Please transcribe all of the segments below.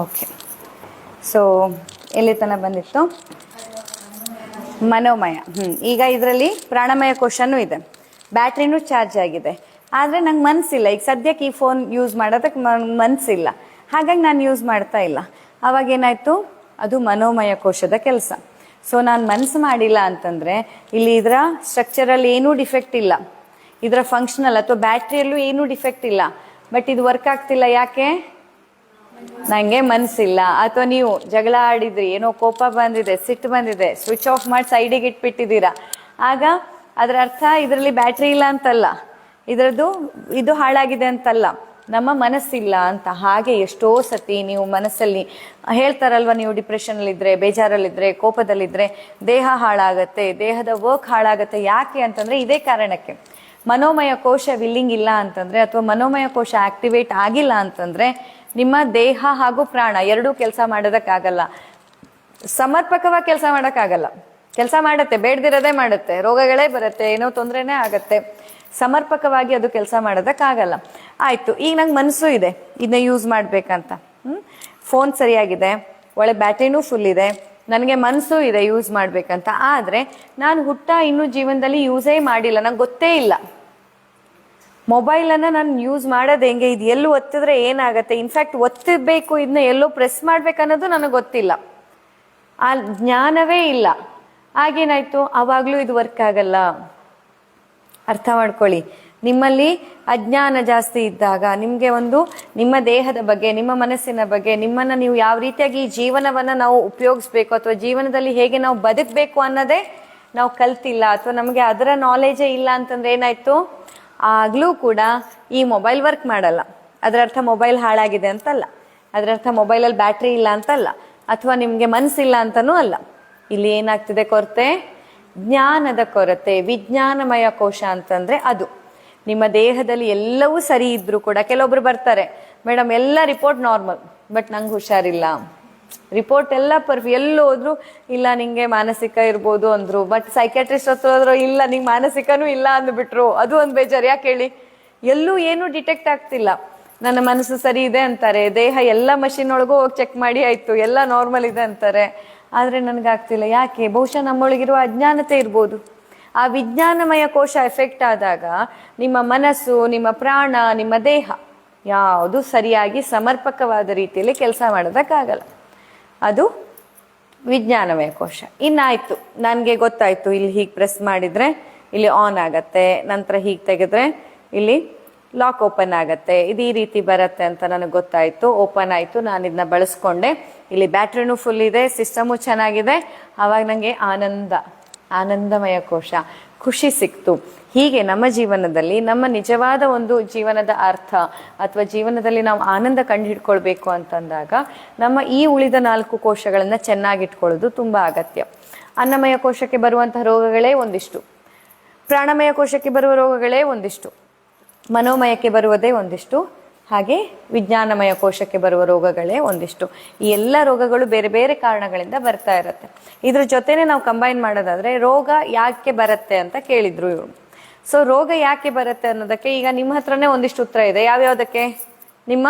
Okay so ಎಲ್ಲಿ ತನಕ ಬಂದಿತ್ತು? ಮನೋಮಯ. ಹ್ಞೂ ಈಗ ಇದರಲ್ಲಿ ಪ್ರಾಣಮಯ ಕೋಶನೂ ಇದೆ. ಬ್ಯಾಟ್ರಿನೂ ಚಾರ್ಜ್ ಆಗಿದೆ. ಆದರೆ ನಂಗೆ ಮನಸ್ಸಿಲ್ಲ ಈಗ ಸದ್ಯಕ್ಕೆ ಈ ಫೋನ್ ಯೂಸ್ ಮಾಡೋದಕ್ಕೆ ಮನಸ್ಸಿಲ್ಲ ಹಾಗಾಗಿ ನಾನು ಯೂಸ್ ಮಾಡ್ತಾ ಇಲ್ಲ. ಅವಾಗ ಏನಾಯಿತು? ಅದು ಮನೋಮಯ ಕೋಶದ ಕೆಲಸ. ಸೊ ನಾನು ಮನಸ್ಸು ಮಾಡಿಲ್ಲ ಅಂತಂದರೆ ಇಲ್ಲಿ ಇದರ ಸ್ಟ್ರಕ್ಚರಲ್ಲಿ ಏನೂ ಡಿಫೆಕ್ಟ್ ಇಲ್ಲ. ಇದರ ಫಂಕ್ಷನಲ್ ಅಥವಾ ಬ್ಯಾಟ್ರಿಯಲ್ಲೂ ಏನೂ ಡಿಫೆಕ್ಟ್ ಇಲ್ಲ. ಬಟ್ ಇದು ವರ್ಕ್ ಆಗ್ತಿಲ್ಲ ಯಾಕೆ? ನಂಗೆ ಮನ್ಸಿಲ್ಲ. ಅಥವಾ ನೀವು ಜಗಳ ಆಡಿದ್ರಿ, ಏನೋ ಕೋಪ ಬಂದಿದೆ, ಸಿಟ್ಟು ಬಂದಿದೆ ಸ್ವಿಚ್ ಆಫ್ ಮಾಡಿ ಸೈಡಿಗೆ ಇಟ್ಬಿಟ್ಟಿದ್ದೀರಾ. ಆಗ ಅದರ ಅರ್ಥ ಇದರಲ್ಲಿ ಬ್ಯಾಟ್ರಿ ಇಲ್ಲ ಅಂತಲ್ಲ. ಇದರದ್ದು ಇದು ಹಾಳಾಗಿದೆ ಅಂತಲ್ಲ. ನಮ್ಮ ಮನಸ್ಸಿಲ್ಲ ಅಂತ ಹಾಗೆ ಎಷ್ಟೋ ಸತಿ ನೀವು ಮನಸ್ಸಲ್ಲಿ ಹೇಳ್ತಾರಲ್ವ, ನೀವು ಡಿಪ್ರೆಷನಲ್ಲಿದ್ದರೆ ಬೇಜಾರಲ್ಲಿದ್ದರೆ ಕೋಪದಲ್ಲಿದ್ದರೆ ದೇಹ ಹಾಳಾಗತ್ತೆ, ದೇಹದ ವರ್ಕ್ ಹಾಳಾಗತ್ತೆ ಯಾಕೆ ಅಂತಂದರೆ ಇದೇ ಕಾರಣಕ್ಕೆ. ಮನೋಮಯ ಕೋಶ ವಿಲ್ಲಿಂಗ್ ಇಲ್ಲ ಅಂತಂದರೆ ಅಥವಾ ಮನೋಮಯ ಕೋಶ ಆಕ್ಟಿವೇಟ್ ಆಗಿಲ್ಲ ಅಂತಂದರೆ ನಿಮ್ಮ ದೇಹ ಹಾಗೂ ಪ್ರಾಣ ಎರಡೂ ಕೆಲಸ ಮಾಡೋದಕ್ಕಾಗಲ್ಲ. ಸಮರ್ಪಕವಾಗಿ ಕೆಲಸ ಮಾಡೋಕ್ಕಾಗಲ್ಲ. ಕೆಲಸ ಮಾಡುತ್ತೆ, ಬೇಡದಿರೋದೇ ಮಾಡುತ್ತೆ, ರೋಗಗಳೇ ಬರುತ್ತೆ, ಏನೋ ತೊಂದರೆನೇ ಆಗುತ್ತೆ. ಸಮರ್ಪಕವಾಗಿ ಅದು ಕೆಲಸ ಮಾಡೋದಕ್ಕಾಗಲ್ಲ. ಆಯಿತು, ಈಗ ನಂಗೆ ಮನಸ್ಸು ಇದೆ, ಇದನ್ನ ಯೂಸ್ ಮಾಡಬೇಕಂತ. ಹ್ಞೂ ಫೋನ್ ಸರಿಯಾಗಿದೆ, ಒಳ್ಳೆ ಬ್ಯಾಟ್ರಿನೂ ಫುಲ್ ಇದೆ, ನನಗೆ ಮನಸ್ಸು ಇದೆ ಯೂಸ್ ಮಾಡಬೇಕಂತ. ಆದರೆ, ನಾನು ಹುಟ್ಟ ಇನ್ನೂ ಜೀವನದಲ್ಲಿ ಯೂಸೇ ಮಾಡಿಲ್ಲ, ನಂಗೆ ಗೊತ್ತೇ ಇಲ್ಲ. ಮೊಬೈಲನ್ನು ನಾನು ಯೂಸ್ ಮಾಡೋದು ಹೆಂಗೆ? ಇದು ಎಲ್ಲೂ ಒತ್ತಿದ್ರೆ ಏನಾಗುತ್ತೆ? ಇನ್ಫ್ಯಾಕ್ಟ್ ಒತ್ತಬೇಕು ಇದನ್ನ ಎಲ್ಲೋ ಪ್ರೆಸ್ ಮಾಡ್ಬೇಕನ್ನೋದು ನನಗೆ ಗೊತ್ತಿಲ್ಲ. ಆ ಜ್ಞಾನವೇ ಇಲ್ಲ. ಆಗೇನಾಯ್ತು ಆವಾಗಲೂ ಇದು ವರ್ಕ್ ಆಗಲ್ಲ. ಅರ್ಥ ಮಾಡ್ಕೊಳ್ಳಿ. ನಿಮ್ಮಲ್ಲಿ ಅಜ್ಞಾನ ಜಾಸ್ತಿ ಇದ್ದಾಗ, ನಿಮಗೆ ಒಂದು ನಿಮ್ಮ ದೇಹದ ಬಗ್ಗೆ, ನಿಮ್ಮ ಮನಸ್ಸಿನ ಬಗ್ಗೆ, ನಿಮ್ಮನ್ನು ನೀವು ಯಾವ ರೀತಿಯಾಗಿ ಈ ಜೀವನವನ್ನು ನಾವು ಉಪಯೋಗಿಸ್ಬೇಕು ಅಥವಾ ಜೀವನದಲ್ಲಿ ಹೇಗೆ ನಾವು ಬದುಕಬೇಕು ಅನ್ನೋದೇ ನಾವು ಕಲ್ತಿಲ್ಲ. ಅಥವಾ ನಮಗೆ ಅದರ ನಾಲೆಜೇ ಇಲ್ಲ ಅಂತಂದ್ರೆ ಏನಾಯ್ತು? ಆಗಲೂ ಕೂಡ ಈ ಮೊಬೈಲ್ ವರ್ಕ್ ಮಾಡಲ್ಲ. ಅದರರ್ಥ ಮೊಬೈಲ್ ಹಾಳಾಗಿದೆ ಅಂತಲ್ಲ. ಅದರರ್ಥ ಮೊಬೈಲಲ್ಲಿ ಬ್ಯಾಟ್ರಿ ಇಲ್ಲ ಅಂತಲ್ಲ. ಅಥವಾ ನಿಮಗೆ ಮನಸ್ಸಿಲ್ಲ ಅಂತನೂ ಅಲ್ಲ. ಇಲ್ಲಿ ಏನಾಗ್ತಿದೆ ಕೊರತೆ? ಜ್ಞಾನದ ಕೊರತೆ, ವಿಜ್ಞಾನಮಯ ಕೋಶ ಅಂತಂದ್ರೆ ಅದು. ನಿಮ್ಮ ದೇಹದಲ್ಲಿ ಎಲ್ಲವೂ ಸರಿ ಇದ್ದರೂ ಕೂಡ ಕೆಲವೊಬ್ರು ಬರ್ತಾರೆ. ಮೇಡಮ್, ಎಲ್ಲ ರಿಪೋರ್ಟ್ ನಾರ್ಮಲ್ ಬಟ್ ನಂಗೆ ಹುಷಾರಿಲ್ಲ. ರಿಪೋರ್ಟ್ ಎಲ್ಲ ಪರ್ಫ್ ಎಲ್ಲಿ ಹೋದ್ರು ಇಲ್ಲ, ನಿಂಗೆ ಮಾನಸಿಕ ಇರ್ಬೋದು ಅಂದ್ರು. ಬಟ್ ಸೈಕ್ಯಾಟ್ರಿಸ್ಟ್ ಹತ್ರ ಹೋದ್ರು ಇಲ್ಲ, ನಿಂಗೆ ಮಾನಸಿಕನೂ ಇಲ್ಲ ಅಂದ್ಬಿಟ್ರು. ಅದು ಒಂದು ಬೇಜಾರು. ಯಾಕೆ ಹೇಳಿ? ಎಲ್ಲೂ ಏನು ಡಿಟೆಕ್ಟ್ ಆಗ್ತಿಲ್ಲ. ನನ್ನ ಮನಸ್ಸು ಸರಿ ಇದೆ ಅಂತಾರೆ. ದೇಹ ಎಲ್ಲ ಮಷಿನ್ ಒಳಗೂ ಹೋಗಿ ಚೆಕ್ ಮಾಡಿ ಆಯ್ತು. ಎಲ್ಲ ನಾರ್ಮಲ್ ಇದೆ ಅಂತಾರೆ. ಆದರೆ ನನಗಾಗ್ತಿಲ್ಲ. ಯಾಕೆ? ಬಹುಶಃ ನಮ್ಮೊಳಗಿರುವ ಅಜ್ಞಾನತೆ ಇರ್ಬೋದು. ಆ ವಿಜ್ಞಾನಮಯ ಕೋಶ ಎಫೆಕ್ಟ್ ಆದಾಗ ನಿಮ್ಮ ಮನಸ್ಸು, ನಿಮ್ಮ ಪ್ರಾಣ, ನಿಮ್ಮ ದೇಹ ಯಾವುದು ಸರಿಯಾಗಿ ಸಮರ್ಪಕವಾದ ರೀತಿಯಲ್ಲಿ ಕೆಲಸ ಮಾಡೋದಕ್ಕಾಗಲ್ಲ. ಅದು ವಿಜ್ಞಾನಮಯ ಕೋಶ. ಇನ್ನಾಯ್ತು, ನನಗೆ ಗೊತ್ತಾಯ್ತು ಇಲ್ಲಿ ಹೀಗೆ ಪ್ರೆಸ್ ಮಾಡಿದ್ರೆ ಇಲ್ಲಿ ಆನ್ ಆಗತ್ತೆ, ನಂತರ ಹೀಗೆ ತೆಗೆದ್ರೆ ಇಲ್ಲಿ ಲಾಕ್ ಓಪನ್ ಆಗತ್ತೆ, ಇದು ಈ ರೀತಿ ಬರುತ್ತೆ ಅಂತ ನನಗೆ ಗೊತ್ತಾಯ್ತು ಓಪನ್ ಆಯ್ತು ನಾನು ಇದನ್ನ ಬಳಸ್ಕೊಂಡೆ. ಇಲ್ಲಿ ಬ್ಯಾಟ್ರಿನೂ ಫುಲ್ ಇದೆ ಸಿಸ್ಟಮು ಚೆನ್ನಾಗಿದೆ ಆವಾಗ ನನಗೆ ಆನಂದ, ಆನಂದಮಯ ಕೋಶ, ಖುಷಿ ಸಿಕ್ತು. ಹೀಗೆ ನಮ್ಮ ಜೀವನದಲ್ಲಿ, ನಮ್ಮ ನಿಜವಾದ ಒಂದು ಜೀವನದ ಅರ್ಥ ಅಥವಾ ಜೀವನದಲ್ಲಿ ನಾವು ಆನಂದ ಕಂಡುಹಿಡ್ಕೊಳ್ಬೇಕು ಅಂತಂದಾಗ ನಮ್ಮ ಈ ಉಳಿದ ನಾಲ್ಕು ಕೋಶಗಳನ್ನು ಚೆನ್ನಾಗಿಟ್ಕೊಳ್ಳೋದು ತುಂಬ ಅಗತ್ಯ. ಅನ್ನಮಯ ಕೋಶಕ್ಕೆ ಬರುವಂತಹ ರೋಗಗಳೇ ಒಂದಿಷ್ಟು. ಪ್ರಾಣಮಯ ಕೋಶಕ್ಕೆ ಬರುವ ರೋಗಗಳೇ ಒಂದಿಷ್ಟು. ಮನೋಮಯಕ್ಕೆ ಬರುವುದೇ ಒಂದಿಷ್ಟು. ಹಾಗೆ ವಿಜ್ಞಾನಮಯ ಕೋಶಕ್ಕೆ ಬರುವ ರೋಗಗಳೇ ಒಂದಿಷ್ಟು. ಈ ಎಲ್ಲ ರೋಗಗಳು ಬೇರೆ ಬೇರೆ ಕಾರಣಗಳಿಂದ ಬರ್ತಾ ಇರುತ್ತೆ. ಇದ್ರ ಜೊತೆನೆ ನಾವು ಕಂಬೈನ್ ಮಾಡೋದಾದ್ರೆ ರೋಗ ಯಾಕೆ ಬರುತ್ತೆ ಅಂತ ಕೇಳಿದ್ರು ಇವರು. ಸೊ ರೋಗ ಯಾಕೆ ಬರುತ್ತೆ ಅನ್ನೋದಕ್ಕೆ ಈಗ ನಿಮ್ಮ ಹತ್ರನೇ ಒಂದಿಷ್ಟು ಉತ್ತರ ಇದೆ. ಯಾವ್ಯಾವ್ದಕ್ಕೆ? ನಿಮ್ಮ?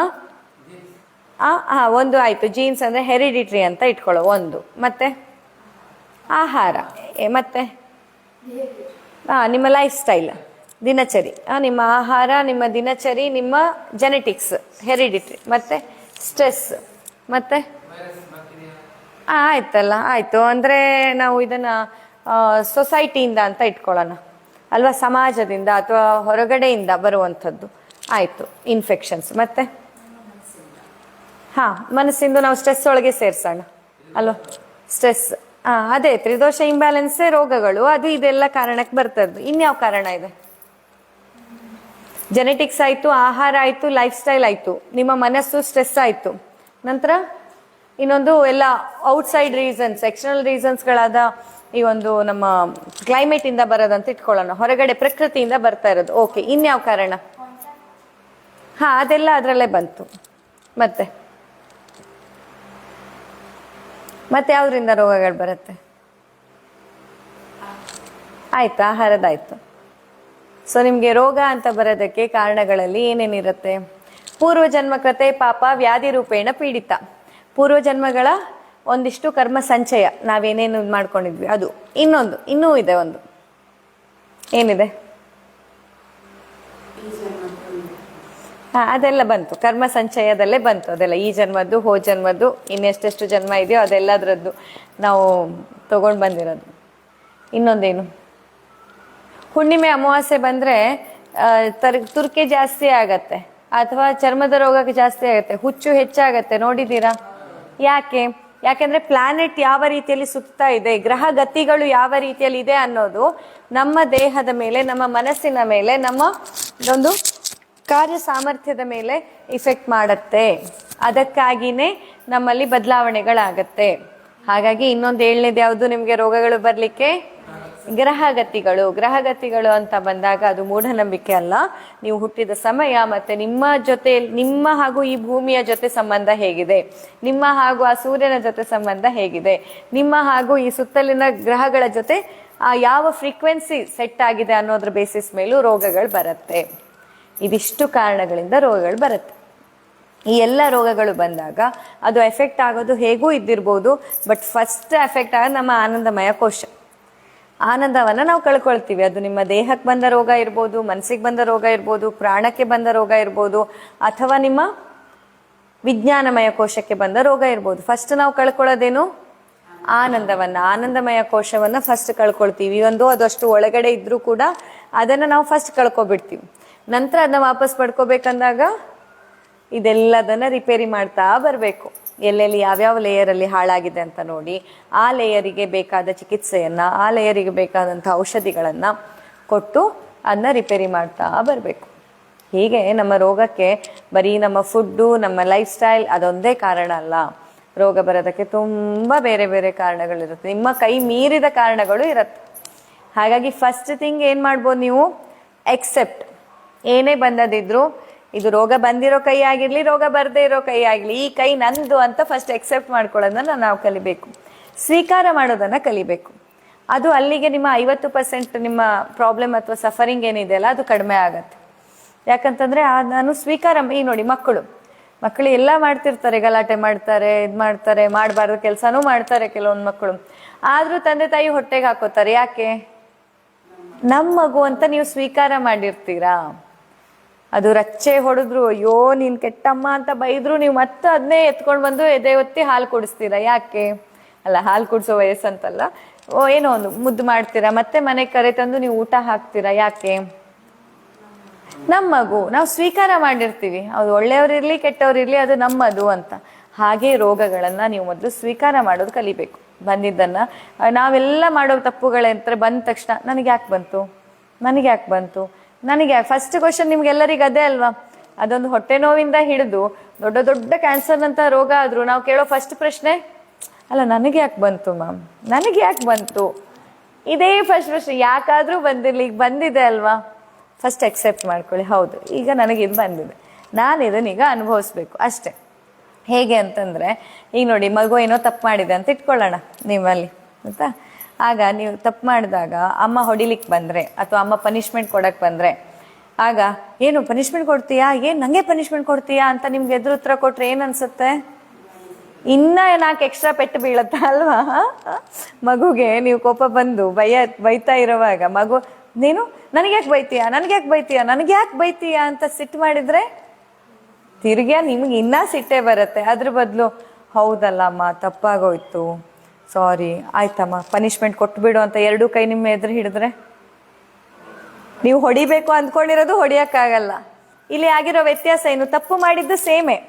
ಹಾ ಒಂದು ಆಯ್ತು. ಜೀನ್ಸ್ ಅಂದ್ರೆ ಹೆರಿಡಿಟ್ರಿ ಅಂತ ಇಟ್ಕೊಳ್ಳೋ, ಒಂದು. ಮತ್ತೆ? ಆಹಾರ. ಮತ್ತೆ? ಹಾ ನಿಮ್ಮ ಲೈಫ್ ಸ್ಟೈಲ್ ದಿನಚರಿ ನಿಮ್ಮ ಆಹಾರ, ನಿಮ್ಮ ದಿನಚರಿ, ನಿಮ್ಮ ಜೆನೆಟಿಕ್ಸ್ ಹೆರಿಡಿಟ್ರಿ ಮತ್ತೆ? ಸ್ಟ್ರೆಸ್ ಮತ್ತೆ? ಆಯ್ತಲ್ಲ. ಆಯ್ತು. ಅಂದ್ರೆ ನಾವು ಇದನ್ನ ಸೊಸೈಟಿಯಿಂದ ಅಂತ ಇಟ್ಕೊಳ್ಳೋಣ. ಅಲ್ವಾ, ಸಮಾಜದಿಂದ ಅಥವಾ ಹೊರಗಡೆಯಿಂದ ಬರುವಂಥದ್ದು. ಆಯಿತು ಇನ್ಫೆಕ್ಷನ್ಸ್ ಮತ್ತೆ? ಹಾಂ, ಮನಸ್ಸಿಂದು ನಾವು ಸ್ಟ್ರೆಸ್ ಒಳಗೆ ಸೇರಿಸೋಣ. ಅಲ್ವಾ? ಸ್ಟ್ರೆಸ್ ಹಾಂ, ಅದೇ, ತ್ರಿದೋಷ ಇಂಬ್ಯಾಲೆನ್ಸೇ ರೋಗಗಳು, ಅದು ಇದೆಲ್ಲ ಕಾರಣಕ್ಕೆ ಬರ್ತದ್ದು. ಇನ್ಯಾವ ಕಾರಣ ಇದೆ? ಜೆನೆಟಿಕ್ಸ್ ಆಯಿತು, ಆಹಾರ ಆಯಿತು ಲೈಫ್ ಸ್ಟೈಲ್ ಆಯಿತು. ನಿಮ್ಮ ಮನಸ್ಸು ಸ್ಟ್ರೆಸ್ ಆಯಿತು. ನಂತರ, ಇನ್ನೊಂದು ಎಲ್ಲ ಔಟ್ಸೈಡ್ ರೀಸನ್ಸ್ ಎಕ್ಸ್ಟರ್ನಲ್ ರೀಸನ್ಸ್ಗಳಾದ ಈ ಒಂದು ನಮ್ಮ ಕ್ಲೈಮೇಟ್ ಇಂದ ಬರೋದಂತ ಇಟ್ಕೊಳ್ಳೋಣ. ಹೊರಗಡೆ ಪ್ರಕೃತಿಯಿಂದ ಬರ್ತಾ ಇರೋದು. ಓಕೆ ಇನ್ಯಾವ ಕಾರಣ? ಹಾ, ಅದೆಲ್ಲ ಅದರಲ್ಲೇ ಬಂತು. ಮತ್ತೆ? ಮತ್ತೆ ಯಾವ್ದ್ರಿಂದ ರೋಗಗಳು ಬರುತ್ತೆ? ಆಯ್ತಾ? ಆಹಾರದಾಯ್ತು ಸೊ ನಿಮಗೆ ರೋಗ ಅಂತ ಬರೋದಕ್ಕೆ ಕಾರಣಗಳಲ್ಲಿ ಏನೇನಿರುತ್ತೆ? ಪೂರ್ವ ಜನ್ಮ ಕೃತೆ ಪಾಪ ವ್ಯಾಧಿ ರೂಪೇಣ ಪೀಡಿತ. ಪೂರ್ವ ಜನ್ಮಗಳ ಒಂದಿಷ್ಟು ಕರ್ಮ ಸಂಚಯ ನಾವೇನೇನು ಮಾಡ್ಕೊಂಡಿದ್ವಿ? ಅದು. ಇನ್ನೊಂದು ಇನ್ನೂ ಇದೆ ಒಂದು. ಏನಿದೆ? ಹಾ ಅದೆಲ್ಲ ಬಂತು. ಕರ್ಮ ಸಂಚಯದಲ್ಲೇ ಬಂತು. ಅದೆಲ್ಲ ಈ ಜನ್ಮದ್ದು ಹೋ ಜನ್ಮದ್ದು ಇನ್ನೆಷ್ಟೆಷ್ಟು ಜನ್ಮ ಇದೆಯೋ ಅದೆಲ್ಲದ್ರದ್ದು ನಾವು ತಗೊಂಡು ಬಂದಿರೋದು. ಇನ್ನೊಂದೇನು? ಹುಣ್ಣಿಮೆ ಅಮಾವಾಸ್ಯೆ ಬಂದ್ರೆ ತರ್ ತುರ್ಕೆ ಜಾಸ್ತಿ ಆಗತ್ತೆ. ಅಥವಾ ಚರ್ಮದ ರೋಗಕ್ಕೆ ಜಾಸ್ತಿ ಆಗುತ್ತೆ. ಹುಚ್ಚು ಹೆಚ್ಚಾಗತ್ತೆ. ನೋಡಿದ್ದೀರಾ? ಯಾಕೆ? ಯಾಕೆಂದ್ರೆ ಪ್ಲಾನೆಟ್ ಯಾವ ರೀತಿಯಲ್ಲಿ ಸುತ್ತಾ ಇದೆ, ಗ್ರಹ ಗತಿಗಳು ಯಾವ ರೀತಿಯಲ್ಲಿ ಇದೆ ಅನ್ನೋದು ನಮ್ಮ ದೇಹದ ಮೇಲೆ, ನಮ್ಮ ಮನಸ್ಸಿನ ಮೇಲೆ, ನಮ್ಮ ಒಂದು ಕಾರ್ಯ ಸಾಮರ್ಥ್ಯದ ಮೇಲೆ ಇಫೆಕ್ಟ್ ಮಾಡತ್ತೆ. ಅದಕ್ಕಾಗಿನೇ ನಮ್ಮಲ್ಲಿ ಬದಲಾವಣೆಗಳಾಗತ್ತೆ. ಹಾಗಾಗಿ ಇನ್ನೊಂದು ಏಳನೇದು ಯಾವುದು ನಿಮಗೆ ರೋಗಗಳು ಬರಲಿಕ್ಕೆ? ಗ್ರಹಗತಿಗಳು. ಗ್ರಹಗತಿಗಳು ಅಂತ ಬಂದಾಗ ಅದು ಮೂಢನಂಬಿಕೆ ಅಲ್ಲ. ನೀವು ಹುಟ್ಟಿದ ಸಮಯ ಮತ್ತೆ ನಿಮ್ಮ ಜೊತೆ, ನಿಮ್ಮ ಹಾಗೂ ಈ ಭೂಮಿಯ ಜೊತೆ ಸಂಬಂಧ ಹೇಗಿದೆ. ನಿಮ್ಮ ಹಾಗೂ ಆ ಸೂರ್ಯನ ಜೊತೆ ಸಂಬಂಧ ಹೇಗಿದೆ. ನಿಮ್ಮ ಹಾಗೂ ಈ ಸುತ್ತಲಿನ ಗ್ರಹಗಳ ಜೊತೆ, ಆ ಯಾವ ಫ್ರೀಕ್ವೆನ್ಸಿ ಸೆಟ್ ಆಗಿದೆ ಅನ್ನೋದ್ರ ಬೇಸಿಸ್ ಮೇಲೂ ರೋಗಗಳು ಬರುತ್ತೆ. ಇದಿಷ್ಟು ಕಾರಣಗಳಿಂದ ರೋಗಗಳು ಬರುತ್ತೆ. ಈ ಎಲ್ಲ ರೋಗಗಳು ಬಂದಾಗ ಅದು ಎಫೆಕ್ಟ್ ಆಗೋದು ಹೇಗೂ ಇದ್ದಿರ್ಬೋದು ಬಟ್ ಫಸ್ಟ್ ಎಫೆಕ್ಟ್ ಆಗೋದು ನಮ್ಮ ಆನಂದಮಯ ಕೋಶ. ಆನಂದವನ್ನು ನಾವು ಕಳ್ಕೊಳ್ತೀವಿ. ಅದು ನಿಮ್ಮ ದೇಹಕ್ಕೆ ಬಂದ ರೋಗ ಇರ್ಬೋದು, ಮನಸ್ಸಿಗೆ ಬಂದ ರೋಗ ಇರ್ಬೋದು, ಪ್ರಾಣಕ್ಕೆ ಬಂದ ರೋಗ ಇರ್ಬೋದು, ಅಥವಾ ನಿಮ್ಮ ವಿಜ್ಞಾನಮಯ ಕೋಶಕ್ಕೆ ಬಂದ ರೋಗ ಇರ್ಬೋದು. ಫಸ್ಟ್ ನಾವು ಕಳ್ಕೊಳ್ಳೋದೇನು? ಆನಂದವನ್ನ. ಆನಂದಮಯ ಕೋಶವನ್ನ ಫಸ್ಟ್ ಕಳ್ಕೊಳ್ತೀವಿ. ಒಂದು ಅದಷ್ಟು ಒಳಗಡೆ ಇದ್ರೂ ಕೂಡ ಅದನ್ನ ನಾವು ಫಸ್ಟ್ ಕಳ್ಕೊಬಿಡ್ತೀವಿ. ನಂತರ ಅದನ್ನ ವಾಪಸ್ ಪಡ್ಕೋಬೇಕಂದಾಗ ಇದೆಲ್ಲದನ್ನ ರಿಪೇರಿ ಮಾಡ್ತಾ ಬರಬೇಕು. ಎಲ್ಲೆಲ್ಲಿ ಯಾವ್ಯಾವ ಲೇಯರಲ್ಲಿ ಹಾಳಾಗಿದೆ ಅಂತ ನೋಡಿ, ಆ ಲೇಯರಿಗೆ ಬೇಕಾದ ಚಿಕಿತ್ಸೆಯನ್ನು, ಆ ಲೇಯರಿಗೆ ಬೇಕಾದಂಥ ಔಷಧಿಗಳನ್ನು ಕೊಟ್ಟು ಅದನ್ನ ರಿಪೇರಿ ಮಾಡ್ತಾ ಬರಬೇಕು. ಹೀಗೆ ನಮ್ಮ ರೋಗಕ್ಕೆ ಬರೀ ನಮ್ಮ ಫುಡ್ಡು ನಮ್ಮ ಲೈಫ್ ಸ್ಟೈಲ್ ಅದೊಂದೇ ಕಾರಣ ಅಲ್ಲ. ರೋಗ ಬರೋದಕ್ಕೆ ತುಂಬ ಬೇರೆ ಬೇರೆ ಕಾರಣಗಳಿರುತ್ತೆ. ನಿಮ್ಮ ಕೈ ಮೀರಿದ ಕಾರಣಗಳು ಇರುತ್ತೆ. ಹಾಗಾಗಿ ಫಸ್ಟ್ ಥಿಂಗ್ ಏನು ಮಾಡ್ಬೋದು ನೀವು? ಎಕ್ಸೆಪ್ಟ್ ಏನೇ ಬಂದದಿದ್ರು ಇದು ರೋಗ ಬಂದಿರೋ ಕೈ ಆಗಿರ್ಲಿ, ರೋಗ ಬರದೇ ಇರೋ ಕೈ ಆಗಲಿ ಈ ಕೈ ನಂದು ಅಂತ ಫಸ್ಟ್ ಎಕ್ಸೆಪ್ಟ್ ಮಾಡ್ಕೊಳ್ಳೋದನ್ನ ನಾವು ಕಲಿಬೇಕು. ಸ್ವೀಕಾರ ಮಾಡೋದನ್ನ ಕಲಿಬೇಕು. ಅದು ಅಲ್ಲಿಗೆ ನಿಮ್ಮ ಐವತ್ತು ಪರ್ಸೆಂಟ್ ನಿಮ್ಮ ಪ್ರಾಬ್ಲಮ್ ಅಥವಾ ಸಫರಿಂಗ್ ಏನಿದೆಯಲ್ಲ ಅದು ಕಡಿಮೆ ಆಗತ್ತೆ. ಯಾಕಂತಂದ್ರೆ ನಾನು ಸ್ವೀಕಾರ ಈ ನೋಡಿ ಮಕ್ಕಳು. ಮಕ್ಕಳು ಎಲ್ಲ ಮಾಡ್ತಿರ್ತಾರೆ, ಗಲಾಟೆ ಮಾಡ್ತಾರೆ, ಇದು ಮಾಡ್ತಾರೆ, ಮಾಡಬಾರ್ದು ಕೆಲಸನೂ ಮಾಡ್ತಾರೆ ಕೆಲವೊಂದು ಮಕ್ಕಳು. ಆದ್ರೂ ತಂದೆ ತಾಯಿ ಹೊಟ್ಟೆಗೆ ಹಾಕೋತಾರೆ, ಯಾಕೆ? ನಮ್ಮ ಮಗು ಅಂತ ನೀವು ಸ್ವೀಕಾರ ಮಾಡಿರ್ತೀರಾ? ಅದು ರಚ್ಚೆ ಹೊಡೆದ್ರು, ಅಯ್ಯೋ, ನೀನ್ ಕೆಟ್ಟಮ್ಮ ಅಂತ ಬೈದ್ರು, ನೀವು ಮತ್ತೆ ಅದನ್ನೇ ಎತ್ಕೊಂಡು ಬಂದು ಎದೆ ಒತ್ತಿ ಹಾಲು ಕುಡಿಸ್ತೀರಾ? ಯಾಕೆ? ಅಲ್ಲ, ಹಾಲು ಕುಡಿಸೋ ವಯಸ್ಸಂತಲ್ಲ. ಓ, ಏನೋ ಒಂದು ಮುದ್ದು ಮಾಡ್ತೀರಾ? ಮತ್ತೆ ಮನೆಗೆ ಕರೆ ತಂದು ನೀವು ಊಟ ಹಾಕ್ತೀರಾ? ಯಾಕೆ? ನಮ್ಮ ಮಗು, ನಾವು ಸ್ವೀಕಾರ ಮಾಡಿರ್ತೀವಿ. ಅದು ಒಳ್ಳೆಯವರಿರ್ಲಿ ಕೆಟ್ಟವ್ರಿರ್ಲಿ ಅದು ನಮ್ಮದು ಅಂತ. ಹಾಗೆ ರೋಗಗಳನ್ನ ನೀವು ಮೊದಲು ಸ್ವೀಕಾರ ಮಾಡೋದು ಕಲಿಬೇಕು. ಬಂದಿದ್ದನ್ನ. ನಾವೆಲ್ಲ ಮಾಡೋ ತಪ್ಪುಗಳಂತ ಬಂದ ತಕ್ಷಣ ನನಗೆ ಯಾಕೆ ಬಂತು? ನನಗೆ ಯಾಕೆ ಬಂತು? ನನಗೆ ಫಸ್ಟ್ ಕ್ವಶನ್ ನಿಮ್ಗೆಲ್ಲರಿಗೂ ಅದೇ ಅಲ್ವಾ? ಅದೊಂದು ಹೊಟ್ಟೆ ನೋವಿಂದ ಹಿಡಿದು ದೊಡ್ಡ ದೊಡ್ಡ ಕ್ಯಾನ್ಸರ್ ಅಂತ ರೋಗ ಆದ್ರೂ ನಾವು ಕೇಳೋ ಫಸ್ಟ್ ಪ್ರಶ್ನೆ, ಅಲ್ಲ, ನನಗೆ ಯಾಕೆ ಬಂತು ಮ್ಯಾಮ್ ನನಗೆ ಯಾಕೆ ಬಂತು? ಇದೇ ಫಸ್ಟ್ ಪ್ರಶ್ನೆ, ಯಾಕಾದ್ರೂ ಬಂದಿರಲಿ, ಈಗ ಬಂದಿದೆ ಅಲ್ವಾ? ಫಸ್ಟ್ ಅಕ್ಸೆಪ್ಟ್ ಮಾಡ್ಕೊಳ್ಳಿ. ಹೌದು, ಈಗ ನನಗೆ ಇದು ಬಂದಿದೆ. ನಾನು ಇದನ್ನೀಗ ಅನುಭವಿಸ್ಬೇಕು. ಅಷ್ಟೇ. ಹೇಗೆ ಅಂತಂದ್ರೆ, ಈಗ ನೋಡಿ, ಮಗು ಏನೋ ತಪ್ಪು ಮಾಡಿದೆ ಅಂತ ಇಟ್ಕೊಳ್ಳೋಣ, ನಿಮ್ಮಲ್ಲಿ. ಆಯ್ತಾ? ಆಗ ನೀವು ತಪ್ಪು ಮಾಡಿದಾಗ ಅಮ್ಮ ಹೊಡಿಲಿಕ್ಕೆ ಬಂದರೆ ಅಥವಾ ಅಮ್ಮ ಪನಿಷ್ಮೆಂಟ್ ಕೊಡಕ್ಕೆ ಬಂದರೆ, ಆಗ ಏನು ಪನಿಷ್ಮೆಂಟ್ ಕೊಡ್ತೀಯಾ? ಏನು ನನಗೆ ಪನಿಷ್ಮೆಂಟ್ ಕೊಡ್ತೀಯಾ ಅಂತ ನಿಮ್ಗೆ ಎದುರು ಉತ್ತರ ಕೊಟ್ರೆ ಏನು ಅನ್ಸುತ್ತೆ? ಇನ್ನ ನಾಲ್ಕು ಎಕ್ಸ್ಟ್ರಾ ಪೆಟ್ಟು ಬೀಳತ್ತ ಅಲ್ವಾ? ಮಗುಗೆ ನೀವು ಕೋಪ ಬಂದು ಬೈಯ ಬೈತಾ ಇರುವಾಗ ಮಗು, ನೀನು ನನಗೆ ಯಾಕೆ ಬೈತೀಯಾ? ನನಗೆ ಯಾಕೆ ಬೈತೀಯಾ? ನನಗೆ ಯಾಕೆ ಬೈತೀಯಾ ಅಂತ ಸಿಟ್ಟು ಮಾಡಿದ್ರೆ ತಿರ್ಗ್ಯಾ ನಿಮ್ಗೆ ಇನ್ನೂ ಸಿಟ್ಟೇ ಬರುತ್ತೆ. ಅದ್ರ ಬದಲು, ಹೌದಲ್ಲಮ್ಮ, ತಪ್ಪಾಗೋಯ್ತು. ಸಾರಿ, ಆಯ್ತಮ್ಮ ಪನಿಷ್ಮೆಂಟ್ ಕೊಟ್ಬಿಡು ಅಂತ ಎರಡೂ ಕೈ ನಿಮ್ಮ ಎದುರು ಹಿಡಿದ್ರೆ? ನೀವು ಹೊಡಿಬೇಕು ಅಂದ್ಕೊಂಡಿರೋದು ಹೊಡಿಯಕ್ಕಾಗಲ್ಲ. ಇಲ್ಲಿ ಆಗಿರೋ ವ್ಯತ್ಯಾಸ ಏನು? ತಪ್ಪು ಮಾಡಿದ್ದು ಸೇಮೆ.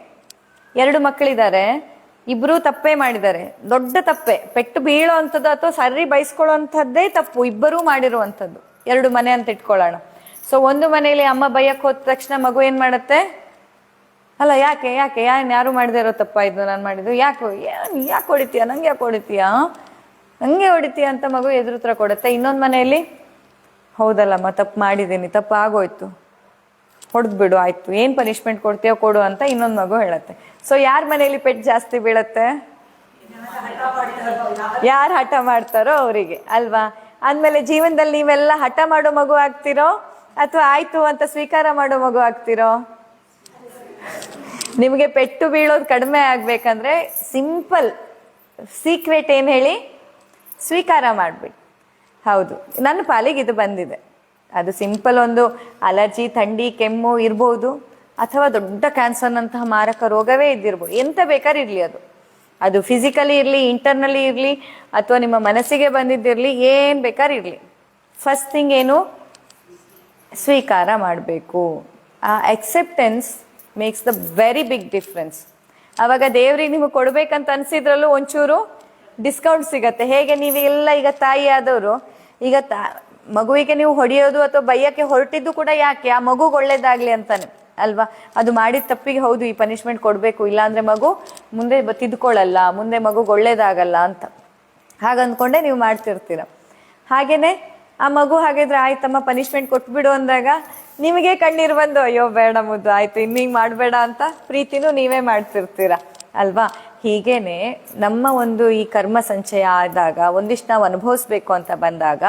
ಎರಡು ಮಕ್ಕಳಿದ್ದಾರೆ, ಇಬ್ರು ತಪ್ಪೇ ಮಾಡಿದ್ದಾರೆ. ದೊಡ್ಡ ತಪ್ಪೆ. ಪೆಟ್ಟು ಬೀಳೋ ಅಂಥದ್ದು ಅಥವಾ ಸರಿ ಬೈಸ್ಕೊಳ್ಳೋ ಅಂಥದ್ದೇ ತಪ್ಪು. ಇಬ್ಬರೂ ಮಾಡಿರುವಂಥದ್ದು. ಎರಡು ಮನೆ ಅಂತ ಇಟ್ಕೊಳ್ಳೋಣ. ಸೊ ಒಂದು ಮನೆಯಲ್ಲಿ ಅಮ್ಮ ಬೈಯಕ್ಕೆ ಹೋದ ತಕ್ಷಣ ಮಗು ಏನ್ ಮಾಡುತ್ತೆ? ಅಲ್ಲ, ಯಾಕೆ ಯಾಕೆ? ಯಾನ್ ಯಾರು ಮಾಡದೇ ಇರೋ ತಪ್ಪ ಇದು ನಾನು ಮಾಡಿದ್ದು? ಯಾಕೆ ಏನ್ ಯಾಕೆ ಹೊಡಿತೀಯ? ನಂಗೆ ಯಾಕೆ ಹೊಡಿತೀಯ? ನಂಗೆ ಹೊಡಿತೀಯ ಅಂತ ಮಗು ಎದುರು ಉತ್ತರ ಕೊಡುತ್ತೆ. ಇನ್ನೊಂದು ಮನೆಯಲ್ಲಿ? ಹೌದಲ್ಲಮ್ಮ ತಪ್ಪು ಮಾಡಿದ್ದೀನಿ. ತಪ್ಪು ಆಗೋಯ್ತು. ಹೊಡೆದು ಬಿಡು, ಆಯ್ತು. ಏನ್ ಪನಿಷ್ಮೆಂಟ್ ಕೊಡ್ತೀಯೋ ಕೊಡು ಅಂತ ಇನ್ನೊಂದು ಮಗು ಹೇಳತ್ತೆ. ಸೊ ಯಾರ ಮನೆಯಲ್ಲಿ ಪೆಟ್ ಜಾಸ್ತಿ ಬೀಳತ್ತೆ? ಯಾರು ಹಠ ಮಾಡ್ತಾರೋ ಅವರಿಗೆ, ಅಲ್ವಾ? ಅಂದ್ಮೇಲೆ ಜೀವನದಲ್ಲಿ ನೀವೆಲ್ಲ ಹಠ ಮಾಡೋ ಮಗು ಆಗ್ತಿರೋ? ಅಥವಾ ಆಯ್ತು ಅಂತ ಸ್ವೀಕಾರ ಮಾಡೋ ಮಗು ಆಗ್ತಿರೋ? ನಿಮಗೆ ಪೆಟ್ಟು ಬೀಳೋದು ಕಡಿಮೆ ಆಗಬೇಕಂದ್ರೆ ಸಿಂಪಲ್ ಸೀಕ್ರೆಟ್ ಏನು ಹೇಳಿ? ಸ್ವೀಕಾರ ಮಾಡಿಬಿಡಿ. ಹೌದು. ನನ್ನ ಪಾಲಿಗೆ ಇದು ಬಂದಿದೆ. ಅದು ಸಿಂಪಲ್ ಒಂದು ಅಲರ್ಜಿ, ಥಂಡಿ, ಕೆಮ್ಮು ಇರ್ಬೋದು, ಅಥವಾ ದೊಡ್ಡ ಕ್ಯಾನ್ಸರ್ನಂತಹ ಮಾರಕ ರೋಗವೇ ಇದ್ದಿರ್ಬೋದು. ಎಂತ ಬೇಕಾದ್ರೆ ಇರಲಿ ಅದು. ಅದು ಫಿಸಿಕಲಿ ಇರಲಿ, ಇಂಟರ್ನಲಿ ಇರಲಿ, ಅಥವಾ ನಿಮ್ಮ ಮನಸ್ಸಿಗೆ ಬಂದಿದ್ದಿರಲಿ, ಏನು ಬೇಕಾದ್ರೆ ಇರಲಿ. ಫಸ್ಟ್ ಥಿಂಗ್ ಏನು? ಸ್ವೀಕಾರ ಮಾಡಬೇಕು. ಆ acceptance makes the very big difference ಅವಾಗ ದೇವ್ರಿಗೆ ನಿಮಗೆ ಕೊಡ್ಬೇಕಂತ ಅನ್ಸಿದ್ರಲ್ಲೂ ಒಂಚೂರು ಡಿಸ್ಕೌಂಟ್ ಸಿಗತ್ತೆ. ಹೇಗೆ ನೀವು ಎಲ್ಲ ಈಗ ತಾಯಿ ಆದವರು, ಈಗ ತಾ, ಮಗುವಿಗೆ ನೀವು ಹೊಡೆಯೋದು ಅಥವಾ ಬೈಯಕ್ಕೆ ಹೊರಟಿದ್ದು ಕೂಡ ಯಾಕೆ? ಆ ಮಗುಗೆ ಒಳ್ಳೇದಾಗ್ಲಿ ಅಂತಾನೆ, ಅಲ್ವಾ? ಅದು ಮಾಡಿದ ತಪ್ಪಿಗೆ ಹೌದು, ಈ ಪನಿಷ್ಮೆಂಟ್ ಕೊಡಬೇಕು. ಇಲ್ಲಾಂದ್ರೆ ಮಗು ಮುಂದೆ ತಿದ್ಕೊಳ್ಳಲ್ಲ, ಮುಂದೆ ಮಗುಗೆ ಒಳ್ಳೇದಾಗಲ್ಲ ಅಂತ. ಹಾಗಂದ್ಕೊಂಡೆ ನೀವು ಮಾಡ್ತಿರ್ತೀರ. ಹಾಗೇನೆ ಆ ಮಗು ಹಾಗಿದ್ರೆ ಆಯ್ತಮ್ಮ ಪನಿಷ್ಮೆಂಟ್ ಕೊಟ್ಬಿಡು ಅಂದಾಗ ನಿಮಗೆ ಕಣ್ಣೀರು ಬಂದು, ಅಯ್ಯೋ, ಬೇಡ ಮುದ್ದು, ಆಯ್ತು, ಇನ್ನಿಂಗ್ ಮಾಡಬೇಡ ಅಂತ ಪ್ರೀತಿನೂ ನೀವೇ ಮಾಡ್ತಿರ್ತೀರ? ಅಲ್ವಾ? ಹೀಗೇನೆ ನಮ್ಮ ಒಂದು ಈ ಕರ್ಮ ಸಂಚಯ ಆದಾಗ, ಒಂದಿಷ್ಟು ನಾವು ಅನುಭವಿಸ್ಬೇಕು ಅಂತ ಬಂದಾಗ,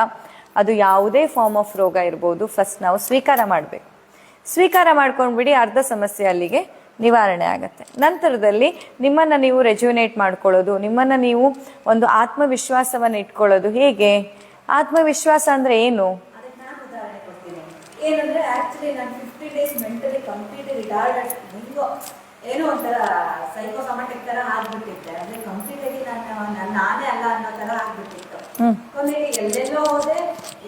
ಅದು ಯಾವುದೇ ಫಾರ್ಮ್ ಆಫ್ ರೋಗ ಇರ್ಬೋದು ಫಸ್ಟ್ ನಾವು ಸ್ವೀಕಾರ ಮಾಡಬೇಕು. ಸ್ವೀಕಾರ ಮಾಡ್ಕೊಂಡ್ಬಿಡಿ, ಅರ್ಧ ಸಮಸ್ಯೆ ಅಲ್ಲಿಗೆ ನಿವಾರಣೆ ಆಗುತ್ತೆ. ನಂತರದಲ್ಲಿ ನಿಮ್ಮನ್ನು ನೀವು ರೆಜ್ಯುನೇಟ್ ಮಾಡ್ಕೊಳ್ಳೋದು, ನಿಮ್ಮನ್ನು ನೀವು ಒಂದು ಆತ್ಮವಿಶ್ವಾಸವನ್ನು ಇಟ್ಕೊಳ್ಳೋದು ಹೇಗೆ? ಆತ್ಮವಿಶ್ವಾಸ ಅಂದರೆ ಏನು ಅದಕ್ಕೆ ನಾನು ಉದಾಹರಣೆ ಕೊಡ್ತೀನಿ ಏನಂದ್ರೆ ಆಕ್ಚುಲಿ ನಾನು fifty days mentally complete retard ಹಿಂಗೋ ಏನೋ ಒಂಥರ ಸೈಕೋಸಮಾಟಿಕ್ ತರ ಆಗ್ಬಿಟ್ಟಿದ್ದೆ. ಅಂದ್ರೆ ಕಂಪ್ಲೀಟ್ ಆಗಿ ನಾನು ನಾನೇ ಅಲ್ಲ ಅನ್ನೋ ತರ ಆಗ್ಬಿಟ್ಟಿತ್ತು. ಕೊನೆಗೆ ಎಲ್ಲೆಲ್ಲೋ ಹೋದೆ.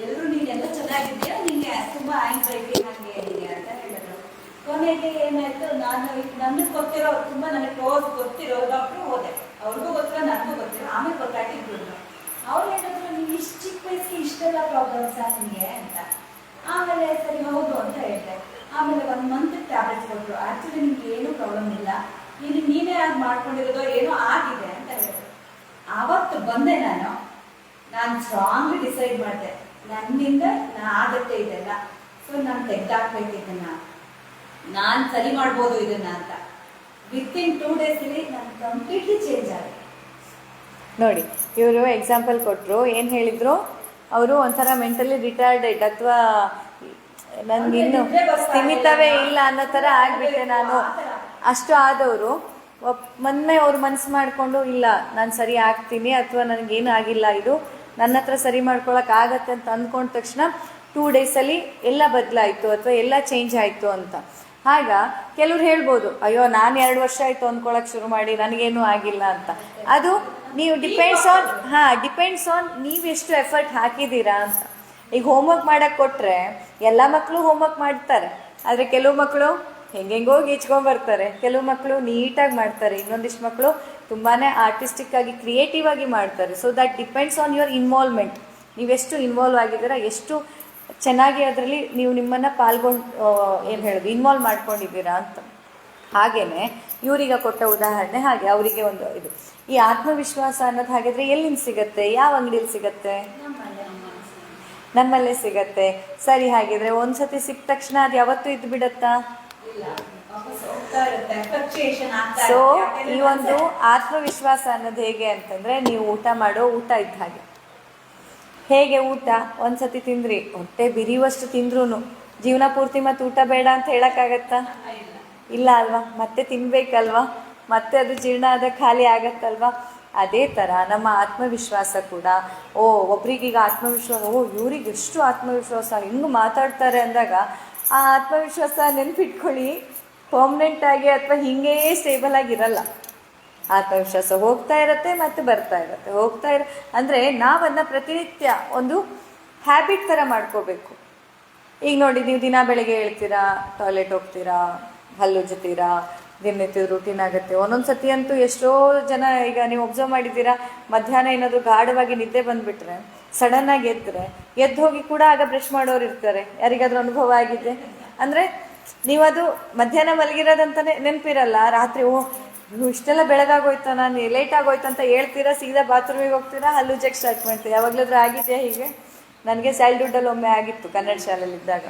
ಎಲ್ಲರೂ ನೀನೆಲ್ಲ ಚೆನ್ನಾಗಿದ್ಯಾ ನಿಂಗೆ ತುಂಬಾ ಆಂಗ್ಸೈಟಿ ಹಂಗೆ ಹೀಗೆ ಅಂತ ಹೇಳಿದ್ರು. ಕೊನೆಗೆ ಏನಾಯ್ತು ನಾನು ನನಗೆ ಗೊತ್ತಿರೋ ತುಂಬಾ ನನಗೆ ಕ್ಲೋಸ್ ಗೊತ್ತಿರೋ ಡಾಕ್ಟ್ರು ಹೋದೆ. ಅವ್ರಿಗೂ ಗೊತ್ತಿರೋ ನನಗೂ ಗೊತ್ತಿರೋ ಆಮೇಲೆ ಗೊತ್ತಾಗಿದ್ರು ಅವ್ರು ಹೇಳಿದ್ರು ನೀನು ಇಷ್ಟು ಚಿಕ್ಕ ವಯಸ್ಸಿಗೆ ಇಷ್ಟೆಲ್ಲ ಪ್ರಾಬ್ಲಮ್ಸ್ ನಿಮಗೆ ಅಂತ. ಆಮೇಲೆ ಸರಿ, ಹೌದು ಅಂತ ಹೇಳಿದೆ ಆಮೇಲೆ ಒಂದು ಮಂತ್ ಟ್ಯಾಬ್ಲೆಟ್ಸ್ ಕೊಟ್ಟರು ಆಕ್ಚುಲಿ ನಿಮ್ಗೆ ಏನು ಪ್ರಾಬ್ಲಮ್ ಇಲ್ಲ. ಇಲ್ಲಿ ನೀವೇ ಅದು ಮಾಡ್ಕೊಂಡಿರೋದು ಏನೋ ಆಗಿದೆ ಅಂತ ಹೇಳಿದ್ರು. ಆವತ್ತು ಬಂದೆ ನಾನು. ನಾನು ಸ್ಟ್ರಾಂಗ್ಲಿ ಡಿಸೈಡ್ ಮಾಡಿದೆ. ನನ್ನಿಂದ ನಾ ಆಗುತ್ತೆ ಇದೆಲ್ಲ. ಸೊ ನಾನು ತೆಗ್ದಾಕ್ಬೇಕು ಇದನ್ನ. ನಾನು ಸರಿ ಮಾಡ್ಬೋದು ಇದನ್ನ ಅಂತ. ವಿತ್ ಇನ್ ಟೂ ಡೇಸಲ್ಲಿ ನಾನು ಕಂಪ್ಲೀಟ್ಲಿ ಚೇಂಜ್ ಆಗಿದೆ ನೋಡಿ, ಇವರು ಎಕ್ಸಾಂಪಲ್ ಕೊಟ್ಟರು ಏನು ಹೇಳಿದ್ರು? ಅವರು ಒಂಥರ ಮೆಂಟಲಿ ರಿಟೈರ್ಡೆಡ್ ಅಥವಾ ನನಗಿನ್ನು ಸ್ಥಿಮಿತವೇ ಇಲ್ಲ. ಅನ್ನೋ ಥರ ಆಗ್ಬಿಟ್ಟೆ ನಾನು. ಅಷ್ಟು ಆದವರು ಮೊನ್ನೆ ಅವ್ರು ಮನಸ್ಸು ಮಾಡಿಕೊಂಡು ಇಲ್ಲ ನಾನು ಸರಿ ಆಗ್ತೀನಿ ಅಥವಾ ನನಗೇನು ಆಗಿಲ್ಲ ಇದು ನನ್ನ ಹತ್ರ ಸರಿ ಮಾಡ್ಕೊಳಕ್ ಆಗತ್ತೆ ಅಂತ ಅಂದ್ಕೊಂಡ ತಕ್ಷಣ ಟೂ ಡೇಸಲ್ಲಿ ಎಲ್ಲ ಬದಲಾಯಿತು ಅಥವಾ ಎಲ್ಲ ಚೇಂಜ್ ಆಯಿತು ಅಂತ. ಆಗ ಕೆಲವ್ರು ಹೇಳ್ಬೋದು ಅಯ್ಯೋ ನಾನು ಎರಡು ವರ್ಷ ಆಯಿತು ಅಂದ್ಕೊಳಕ್ ಶುರು ಮಾಡಿ ನನಗೇನು ಆಗಿಲ್ಲ ಅಂತ. ಅದು ನೀವು ಡಿಪೆಂಡ್ಸ್ ಆನ್ ಹಾಂ ಡಿಪೆಂಡ್ಸ್ ಆನ್ ನೀವೆಷ್ಟು ಎಫರ್ಟ್ ಹಾಕಿದ್ದೀರಾ ಅಂತ. ಈಗ ಹೋಮ್ವರ್ಕ್ ಮಾಡಕ್ಕೆ ಕೊಟ್ಟರೆ ಎಲ್ಲ ಮಕ್ಕಳು ಹೋಮ್ವರ್ಕ್ ಮಾಡ್ತಾರೆ. ಆದರೆ ಕೆಲವು ಮಕ್ಕಳು ಹೆಂಗೆಂಗೋ ಬರ್ತಾರೆ. ಕೆಲವು ಮಕ್ಕಳು ನೀಟಾಗಿ ಮಾಡ್ತಾರೆ. ಇನ್ನೊಂದಿಷ್ಟು ಮಕ್ಕಳು ತುಂಬಾ ಆರ್ಟಿಸ್ಟಿಕ್ ಆಗಿ ಕ್ರಿಯೇಟಿವ್ ಆಗಿ ಮಾಡ್ತಾರೆ. So that depends on your involvement ನೀವೆಷ್ಟು ಇನ್ವಾಲ್ವ್ ಆಗಿದ್ದೀರಾ, ಎಷ್ಟು ಚೆನ್ನಾಗಿ ಅದರಲ್ಲಿ ನೀವು ನಿಮ್ಮನ್ನು ಪಾಲ್ಗೊಂಡು ಏನು ಹೇಳೋದು ಇನ್ವಾಲ್ವ್ ಮಾಡ್ಕೊಂಡಿದ್ದೀರಾ ಅಂತ. ಹಾಗೇನೆ ಇವರೀಗ ಕೊಟ್ಟ ಉದಾಹರಣೆ ಹಾಗೆ ಅವರಿಗೆ ಒಂದು ಇದು. ಈ ಆತ್ಮವಿಶ್ವಾಸ ಅನ್ನೋದು ಹಾಗಿದ್ರೆ ಎಲ್ಲಿಂದ ಸಿಗತ್ತೆ? ಯಾವ ಅಂಗಡಿಯಲ್ಲಿ ಸಿಗತ್ತೆ? ನಮ್ಮಲ್ಲೇ ಸಿಗತ್ತೆ. ಸರಿ, ಹಾಗಿದ್ರೆ ಒಂದ್ಸತಿ ಸಿಕ್ಕ ತಕ್ಷಣ ಅದು ಯಾವತ್ತೂ ಇದ್ದು ಬಿಡತ್ತಾ? ಸೊ. ಈ ಒಂದು ಆತ್ಮವಿಶ್ವಾಸ ಅನ್ನೋದು ಹೇಗೆ ಅಂತಂದ್ರೆ ನೀವು ಊಟ ಮಾಡೋ ಊಟ ಇದ್ದ ಹಾಗೆ. ಹೇಗೆ ಊಟ? ಒಂದ್ಸತಿ ತಿಂದ್ರಿ. ಹೊಟ್ಟೆ ಬಿರಿಯುವಷ್ಟು ತಿಂದ್ರೂ ಜೀವನ ಪೂರ್ತಿ ಮತ್ತೆ ಊಟ ಬೇಡ ಅಂತ ಹೇಳಕ್ಕಾಗತ್ತಾ? ಇಲ್ಲ. ಅಲ್ವಾ? ಮತ್ತೆ ತಿನ್ಬೇಕಲ್ವಾ? ಮತ್ತೆ ಅದು ಜೀರ್ಣ ಆದ ಖಾಲಿ ಆಗತ್ತಲ್ವಾ? ಅದೇ ಥರ ನಮ್ಮ ಆತ್ಮವಿಶ್ವಾಸ ಕೂಡ. ಓ, ಒಬ್ರಿಗೀಗ ಆತ್ಮವಿಶ್ವಾಸ, ಓ, ಇವ್ರಿಗೆ ಎಷ್ಟು ಆತ್ಮವಿಶ್ವಾಸ? ಹೆಂಗೆ ಮಾತಾಡ್ತಾರೆ ಅಂದಾಗ ಆ ಆತ್ಮವಿಶ್ವಾಸ ನೆನ್ಪಿಟ್ಕೊಳ್ಳಿ. ಪರ್ಮನೆಂಟ್ ಆಗಿ ಅಥವಾ ಹಿಂಗೇ ಸ್ಟೇಬಲ್ ಆಗಿರಲ್ಲ ಆತ್ಮವಿಶ್ವಾಸ ಹೋಗ್ತಾ ಇರತ್ತೆ ಮತ್ತೆ ಬರ್ತಾ ಇರತ್ತೆ. ಹೋಗ್ತಾ ಇರ, ಅಂದರೆ ನಾವನ್ನ ಪ್ರತಿನಿತ್ಯ ಒಂದು ಹ್ಯಾಬಿಟ್ ಥರ ಮಾಡ್ಕೋಬೇಕು. ಈಗ ನೋಡಿ, ನೀವು ದಿನ ಬೆಳಗ್ಗೆ ಹೇಳ್ತೀರಾ ಟಾಯ್ಲೆಟ್ ಹೋಗ್ತೀರಾ ಹಲ್ಲು ಉಜ್ಜುತ್ತೀರಾ ದಿನನಿತ್ಯದ ರೂಟೀನ್ ಆಗುತ್ತೆ. ಒಂದೊಂದು ಸತಿ ಅಂತೂ ಎಷ್ಟೋ ಜನ ಈಗ ನೀವು ಒಬ್ಸರ್ವ್ ಮಾಡಿದ್ದೀರಾ, ಮಧ್ಯಾಹ್ನ ಏನಾದರೂ ಗಾಢವಾಗಿ ನಿದ್ದೆ ಬಂದುಬಿಟ್ರೆ ಸಡನ್ನಾಗಿ ಎದ್ದರೆ, ಎದ್ದು ಹೋಗಿ ಕೂಡ ಆಗ ಬ್ರಷ್ ಮಾಡೋರು ಇರ್ತಾರೆ. ಯಾರಿಗಾದ್ರೂ ಅನುಭವ ಆಗಿದೆ ಅಂದರೆ ನೀವದು ಮಧ್ಯಾಹ್ನ ಮಲಗಿರೋದಂತಲೇ ನೆನಪಿರಲ್ಲ, ರಾತ್ರಿ ಓ ನೀವು ಇಷ್ಟೆಲ್ಲ ಬೆಳಗಾಗೋಯ್ತು ನಾನು ಲೇಟ್ ಆಗೋಯ್ತು ಅಂತ ಹೇಳ್ತೀರಾ, ಸೀದಾ ಬಾತ್ರೂಮಿಗೆ ಹೋಗ್ತೀರಾ, ಹಲ್ಲು ಜಗ್ ಸ್ಟಾರ್ಟ್ ಮಾಡ್ತೀರಾ? ಯಾವಾಗಲಾದ್ರೂ ಆಗಿದೆಯಾ ಹೀಗೆ? ನನಗೆ ಸ್ಯಾಲ್ಡ್ಹುಡ್ಡಲ್ಲಿ ಒಮ್ಮೆ ಆಗಿತ್ತು ಕನ್ನಡ ಶಾಲೆಯಲ್ಲಿ ಇದ್ದಾಗ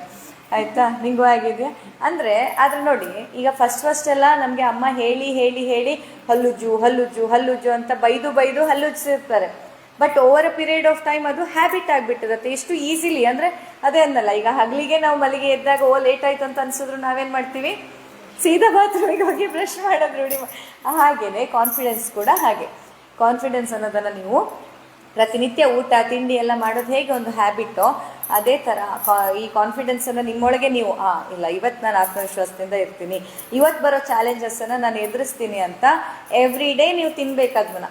ಆಯ್ತಾ? ನಿಂಗೂ ಆಗಿದೆಯಾ ಅಂದರೆ ಆದರೆ ನೋಡಿ, ಈಗ ಫಸ್ಟ್ ಫಸ್ಟ್ ಎಲ್ಲ ನಮಗೆ ಅಮ್ಮ ಹೇಳಿ ಹೇಳಿ ಹೇಳಿ ಹಲ್ಲುಜ್ಜು ಹಲ್ಲುಜ್ಜು ಹಲ್ಲುಜ್ಜು ಅಂತ ಬೈದು ಬೈದು ಹಲ್ಲುಜ್ಜಿರ್ತಾರೆ. But over a period of time ಅದು ಹ್ಯಾಬಿಟ್ ಆಗಿಬಿಟ್ಟಿರುತ್ತೆ. ಎಷ್ಟು ಈಸಿಲಿ ಅಂದರೆ ಅದೇ ಅಂದಲ್ಲ ಈಗ ಹಗಲಿಗೆ ನಾವು ಮಲಿಗೆ ಎದ್ದಾಗ, ಓ ಲೇಟ್ ಆಯ್ತು ಅಂತ ಅನ್ಸಿದ್ರು ನಾವೇನು ಮಾಡ್ತೀವಿ? ಸೀದಾ ಬಾತ್ರೂಮಿಗೆ ಹೋಗಿ ಬ್ರಷ್ ಮಾಡೋದು ರೂಢಿ ಹಾಗೇನೆ ಕಾನ್ಫಿಡೆನ್ಸ್ ಕೂಡ ಹಾಗೆ. ಕಾನ್ಫಿಡೆನ್ಸ್ ಅನ್ನೋದನ್ನು ನೀವು ಪ್ರತಿನಿತ್ಯ ಊಟ, ತಿಂಡಿ ಎಲ್ಲ ಮಾಡೋದು ಹೇಗೆ ಒಂದು ಹ್ಯಾಬಿಟೋ ಅದೇ ಥರ ಈ ಕಾನ್ಫಿಡೆನ್ಸನ್ನು ನಿಮ್ಮೊಳಗೆ ನೀವು, ಆ, ಇಲ್ಲ, ಇವತ್ತು ನಾನು ಆತ್ಮವಿಶ್ವಾಸದಿಂದ ಇರ್ತೀನಿ. ಇವತ್ತು ಬರೋ ಚಾಲೆಂಜಸ್ಸನ್ನು ನಾನು ಎದುರಿಸ್ತೀನಿ ಅಂತ ಎವ್ರಿ ಡೇ ನೀವು ತಿನ್ಬೇಕು ಅದನ್ನ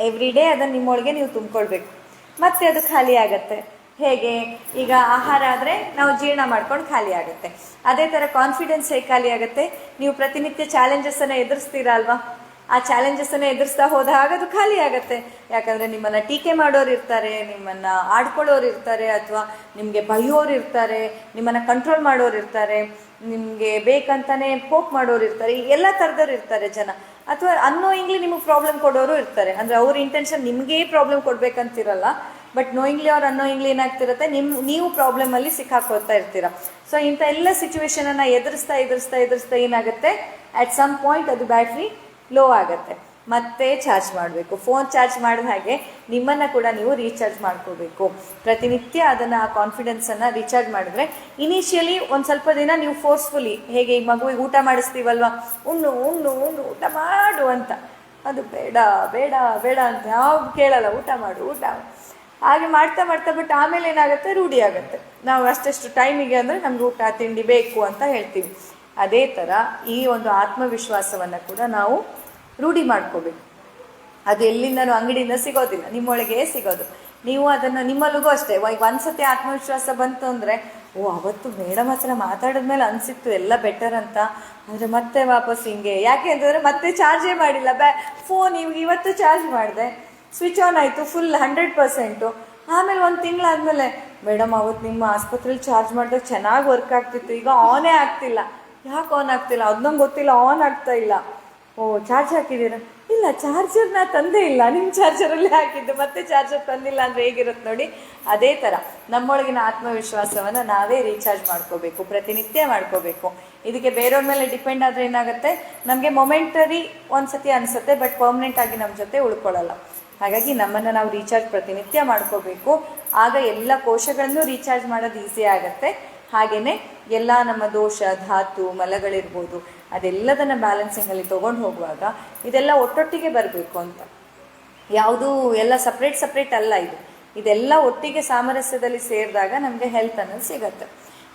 ಎವ್ರಿ ಡೇ ಅದನ್ನು ನಿಮ್ಮೊಳಗೆ ನೀವು ತುಂಬಿಕೊಳ್ಬೇಕು. ಮತ್ತೆ ಅದು ಖಾಲಿ ಆಗತ್ತೆ. ಹೇಗೆ? ಈಗ ಆಹಾರ ಆದರೆ ನಾವು ಜೀರ್ಣ ಮಾಡ್ಕೊಂಡು ಖಾಲಿ ಆಗುತ್ತೆ. ಅದೇ ಥರ ಕಾನ್ಫಿಡೆನ್ಸ್ ಹೇಗೆ ಖಾಲಿ ಆಗುತ್ತೆ? ನೀವು ಪ್ರತಿನಿತ್ಯ ಚಾಲೆಂಜಸ್ಸನ್ನು ಎದುರಿಸ್ತೀರಾ ಅಲ್ವಾ? ಆ ಚಾಲೆಂಜಸ್ಸನ್ನು ಎದುರಿಸ್ತಾ ಹೋದಾಗ ಅದು ಖಾಲಿ ಆಗುತ್ತೆ. ಯಾಕಂದರೆ ನಿಮ್ಮನ್ನು ಟೀಕೆ ಮಾಡೋರು ಇರ್ತಾರೆ, ನಿಮ್ಮನ್ನು ಆಡ್ಕೊಳ್ಳೋರು ಇರ್ತಾರೆ ಅಥವಾ ನಿಮಗೆ ಬೈಯೋರು ಇರ್ತಾರೆ, ನಿಮ್ಮನ್ನು ಕಂಟ್ರೋಲ್ ಮಾಡೋರು ಇರ್ತಾರೆ, ನಿಮಗೆ ಬೇಕಂತಾನೆ ಪೋಕ್ ಮಾಡೋರು ಇರ್ತಾರೆ ಎಲ್ಲ ಥರದವ್ರು ಇರ್ತಾರೆ ಜನ. ಅಥವಾ ಅನ್ನೋಯಿಂಗ್ಲಿ ನಿಮಗೆ ಪ್ರಾಬ್ಲಮ್ ಕೊಡೋರು ಇರ್ತಾರೆ. ಅಂದರೆ ಅವ್ರ ಇಂಟೆನ್ಷನ್ ನಿಮಗೇ ಪ್ರಾಬ್ಲಮ್ ಕೊಡ್ಬೇಕಂತಿರಲ್ಲ ಬಟ್ ನೋಯಿಂಗ್ಲಿ ಅವ್ರು ಅನ್ನೋಯಿಂಗ್ಲಿ ಏನಾಗ್ತಿರುತ್ತೆ ನಿಮ್ಮ ನೀವು ಪ್ರಾಬ್ಲಮಲ್ಲಿ ಸಿಕ್ಕಾಕೊಳ್ತಾ ಇರ್ತೀರ. ಸೊ ಇಂಥ ಎಲ್ಲ ಸಿಚುವೇಶನನ್ನು ಎದುರಿಸ್ತಾ ಎದುರಿಸ್ತಾ ಎದುರಿಸ್ತಾ ಏನಾಗುತ್ತೆ? ಅಟ್ ಸಮ್ ಪಾಯಿಂಟ್ ಅದು ಬ್ಯಾಟ್ರಿ ಲೋ ಆಗುತ್ತೆ. ಮತ್ತೆ ಚಾರ್ಜ್ ಮಾಡಬೇಕು. ಫೋನ್ ಚಾರ್ಜ್ ಮಾಡಿದ ಹಾಗೆ ನಿಮ್ಮನ್ನು ಕೂಡ ನೀವು ರೀಚಾರ್ಜ್ ಮಾಡ್ಕೋಬೇಕು. ಪ್ರತಿನಿತ್ಯ ಅದನ್ನು, ಆ ಕಾನ್ಫಿಡೆನ್ಸನ್ನು ರೀಚಾರ್ಜ್ ಮಾಡಿದ್ರೆ ಇನಿಷಿಯಲಿ ಒಂದು ಸ್ವಲ್ಪ ದಿನ ನೀವು ಫೋರ್ಸ್ಫುಲಿ ಹೇಗೆ ಈ ಮಗುವಿಗೆ ಊಟ ಮಾಡಿಸ್ತೀವಲ್ವಾ? ಉಣ್ಣು ಉಣ್ಣು ಉಣ್ಣು, ಊಟ ಮಾಡು ಅಂತ. ಅದು ಬೇಡ ಬೇಡ ಬೇಡ ಅಂತ ಯಾವಾಗ ಕೇಳಲ್ಲ. ಊಟ ಮಾಡು, ಊಟ ಹಾಗೆ ಮಾಡ್ತಾ ಮಾಡ್ತಾ ಬಟ್ ಆಮೇಲೆ ಏನಾಗುತ್ತೆ? ರೂಢಿ ಆಗುತ್ತೆ. ನಾವು ಅಷ್ಟೆಷ್ಟು ಟೈಮಿಗೆ ಅಂದರೆ ನಮ್ಗೆ ಊಟ, ತಿಂಡಿ ಬೇಕು ಅಂತ ಹೇಳ್ತೀವಿ. ಅದೇ ಥರ ಈ ಒಂದು ಆತ್ಮವಿಶ್ವಾಸವನ್ನು ಕೂಡ ನಾವು ರೂಢಿ ಮಾಡ್ಕೋಬೇಕು. ಅದು ಎಲ್ಲಿಂದನೂ ಅಂಗಡಿಯಿಂದ ಸಿಗೋದಿಲ್ಲ, ನಿಮ್ಮೊಳಗೆ ಸಿಗೋದು. ನೀವು ಅದನ್ನು ನಿಮ್ಮಲ್ಲಿಗೂ ಅಷ್ಟೇ. ಈಗ ಒಂದ್ಸತಿ ಆತ್ಮವಿಶ್ವಾಸ ಬಂತು ಅಂದರೆ, ಓ, ಅವತ್ತು ಮೇಡಮ್ ಹತ್ರ ಮಾತಾಡಿದ್ಮೇಲೆ ಅನಿಸಿತ್ತು ಎಲ್ಲ ಬೆಟರ್ ಅಂತ. ಆದರೆ ಮತ್ತೆ ವಾಪಸ್ ಹಿಂಗೆ, ಯಾಕೆ ಅಂತಂದರೆ ಮತ್ತೆ ಚಾರ್ಜೇ ಮಾಡಿಲ್ಲ. ಬ್ಯಾ ಫೋನ್ ಇವಾಗ ಇವತ್ತು ಚಾರ್ಜ್ ಮಾಡಿದೆ. ಸ್ವಿಚ್ ಆನ್ ಆಯಿತು ಫುಲ್ ಹಂಡ್ರೆಡ್ ಪರ್ಸೆಂಟು ಆಮೇಲೆ ಒಂದು ತಿಂಗಳಾದಮೇಲೆ, ಮೇಡಮ್, ಅವತ್ತು ನಿಮ್ಮ ಆಸ್ಪತ್ರೆಲಿ ಚಾರ್ಜ್ ಮಾಡಿದಾಗ ಚೆನ್ನಾಗಿ ವರ್ಕ್ ಆಗ್ತಿತ್ತು. ಈಗ ಆನೇ ಆಗ್ತಿಲ್ಲ. ಯಾಕೆ ಆನ್ ಆಗ್ತಿಲ್ಲ? ಅದು ನಂಗೆ ಗೊತ್ತಿಲ್ಲ ಆನ್ ಆಗ್ತಾ ಇಲ್ಲ. ಓ ಚಾರ್ಜ್ ಹಾಕಿದ್ದೀರಾ? ಇಲ್ಲ ಚಾರ್ಜರ್ನ ತಂದೇ ಇಲ್ಲ. ನಿಮ್ಮ ಚಾರ್ಜರಲ್ಲೇ ಹಾಕಿದ್ದು. ಮತ್ತೆ ಚಾರ್ಜರ್ ತಂದಿಲ್ಲ ಅಂದರೆ ಹೇಗಿರುತ್ತೆ ನೋಡಿ? ಅದೇ ಥರ ನಮ್ಮೊಳಗಿನ ಆತ್ಮವಿಶ್ವಾಸವನ್ನು ನಾವೇ ರೀಚಾರ್ಜ್ ಮಾಡ್ಕೋಬೇಕು, ಪ್ರತಿನಿತ್ಯ ಮಾಡ್ಕೋಬೇಕು. ಇದಕ್ಕೆ ಬೇರೆಯವ್ರ ಮೇಲೆ ಡಿಪೆಂಡ್ ಆದರೆ ಏನಾಗುತ್ತೆ? ನಮಗೆ ಮೊಮೆಂಟರಿ ಒಂದ್ಸತಿ ಅನಿಸುತ್ತೆ ಬಟ್ ಪರ್ಮನೆಂಟ್ ಆಗಿ ನಮ್ಮ ಜೊತೆ ಉಳ್ಕೊಳ್ಳಲ್ಲ. ಹಾಗಾಗಿ ನಮ್ಮನ್ನು ನಾವು ರೀಚಾರ್ಜ್ ಪ್ರತಿನಿತ್ಯ ಮಾಡ್ಕೋಬೇಕು. ಆಗ ಎಲ್ಲ ಕೋಶಗಳನ್ನು ರೀಚಾರ್ಜ್ ಮಾಡೋದು ಈಸಿ ಆಗುತ್ತೆ. ಹಾಗೆಯೇ ಎಲ್ಲ ನಮ್ಮ ದೋಷ, ಧಾತು, ಮಲಗಳಿರ್ಬೋದು, ಅದೆಲ್ಲದನ್ನ ಬ್ಯಾಲೆನ್ಸಿಂಗಲ್ಲಿ ತೊಗೊಂಡು ಹೋಗುವಾಗ ಇದೆಲ್ಲ ಒಟ್ಟೊಟ್ಟಿಗೆ ಬರಬೇಕು ಅಂತ. ಯಾವುದು ಎಲ್ಲ ಸಪ್ರೇಟ್ ಸಪ್ರೇಟ್ ಅಲ್ಲ ಇದು. ಇದೆಲ್ಲ ಒಟ್ಟಿಗೆ ಸಾಮರಸ್ಯದಲ್ಲಿ ಸೇರಿದಾಗ ನಮಗೆ ಹೆಲ್ತ್ ಅನ್ನೋದು ಸಿಗತ್ತೆ.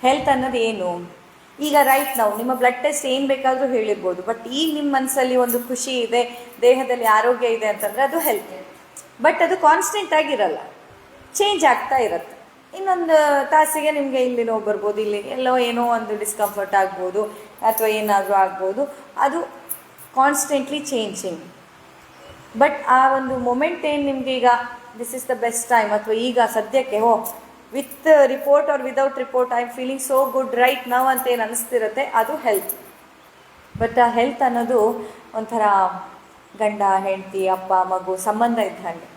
ಹೆಲ್ತ್ ಅನ್ನೋದು ಏನು? ಈಗ ರೈಟ್ ನಾವು ನಿಮ್ಮ ಬ್ಲಡ್ ಟೆಸ್ಟ್ ಏನು ಬೇಕಾದರೂ ಹೇಳಿರ್ಬೋದು ಬಟ್ ಈಗ ನಿಮ್ಮ ಮನಸ್ಸಲ್ಲಿ ಒಂದು ಖುಷಿ ಇದೆ, ದೇಹದಲ್ಲಿ ಆರೋಗ್ಯ ಇದೆ ಅಂತಂದರೆ ಅದು ಹೆಲ್ತ್ ಬಟ್ ಅದು ಕಾನ್ಸ್ಟೆಂಟ್ ಆಗಿರಲ್ಲ. ಚೇಂಜ್ ಆಗ್ತಾ ಇರುತ್ತೆ. ಇನ್ನೊಂದು ತಾಸಿಗೆ ನಿಮಗೆ ಇಲ್ಲಿ ನೋವು ಬರ್ಬೋದು, ಇಲ್ಲಿ ಎಲ್ಲೋ ಏನೋ ಒಂದು ಡಿಸ್ಕಂಫರ್ಟ್ ಆಗ್ಬೋದು, ಅಥವಾ ಏನಾದರೂ ಆಗ್ಬೋದು, ಅದು ಕಾನ್ಸ್ಟೆಂಟ್ಲಿ ಚೇಂಜಿಂಗ್ ಬಟ್ ಆ ಒಂದು ಮೊಮೆಂಟ್ ಏನು ನಿಮಗೆ ಈಗ this is the best time ಅಥವಾ ಈಗ ಸದ್ಯಕ್ಕೆ, ಓ with report or without report I am feeling so good right ನಾವು ಅಂತ ಏನು ಅನಿಸ್ತಿರುತ್ತೆ, ಅದು ಹೆಲ್ತ್ ಬಟ್ ಆ ಹೆಲ್ತ್ ಅನ್ನೋದು ಒಂಥರ ಗಂಡ, ಹೆಂಡತಿ, ಅಪ್ಪ, ಮಗು, ಸಂಬಂಧ ಇದ್ದ ಹಾಗೆ.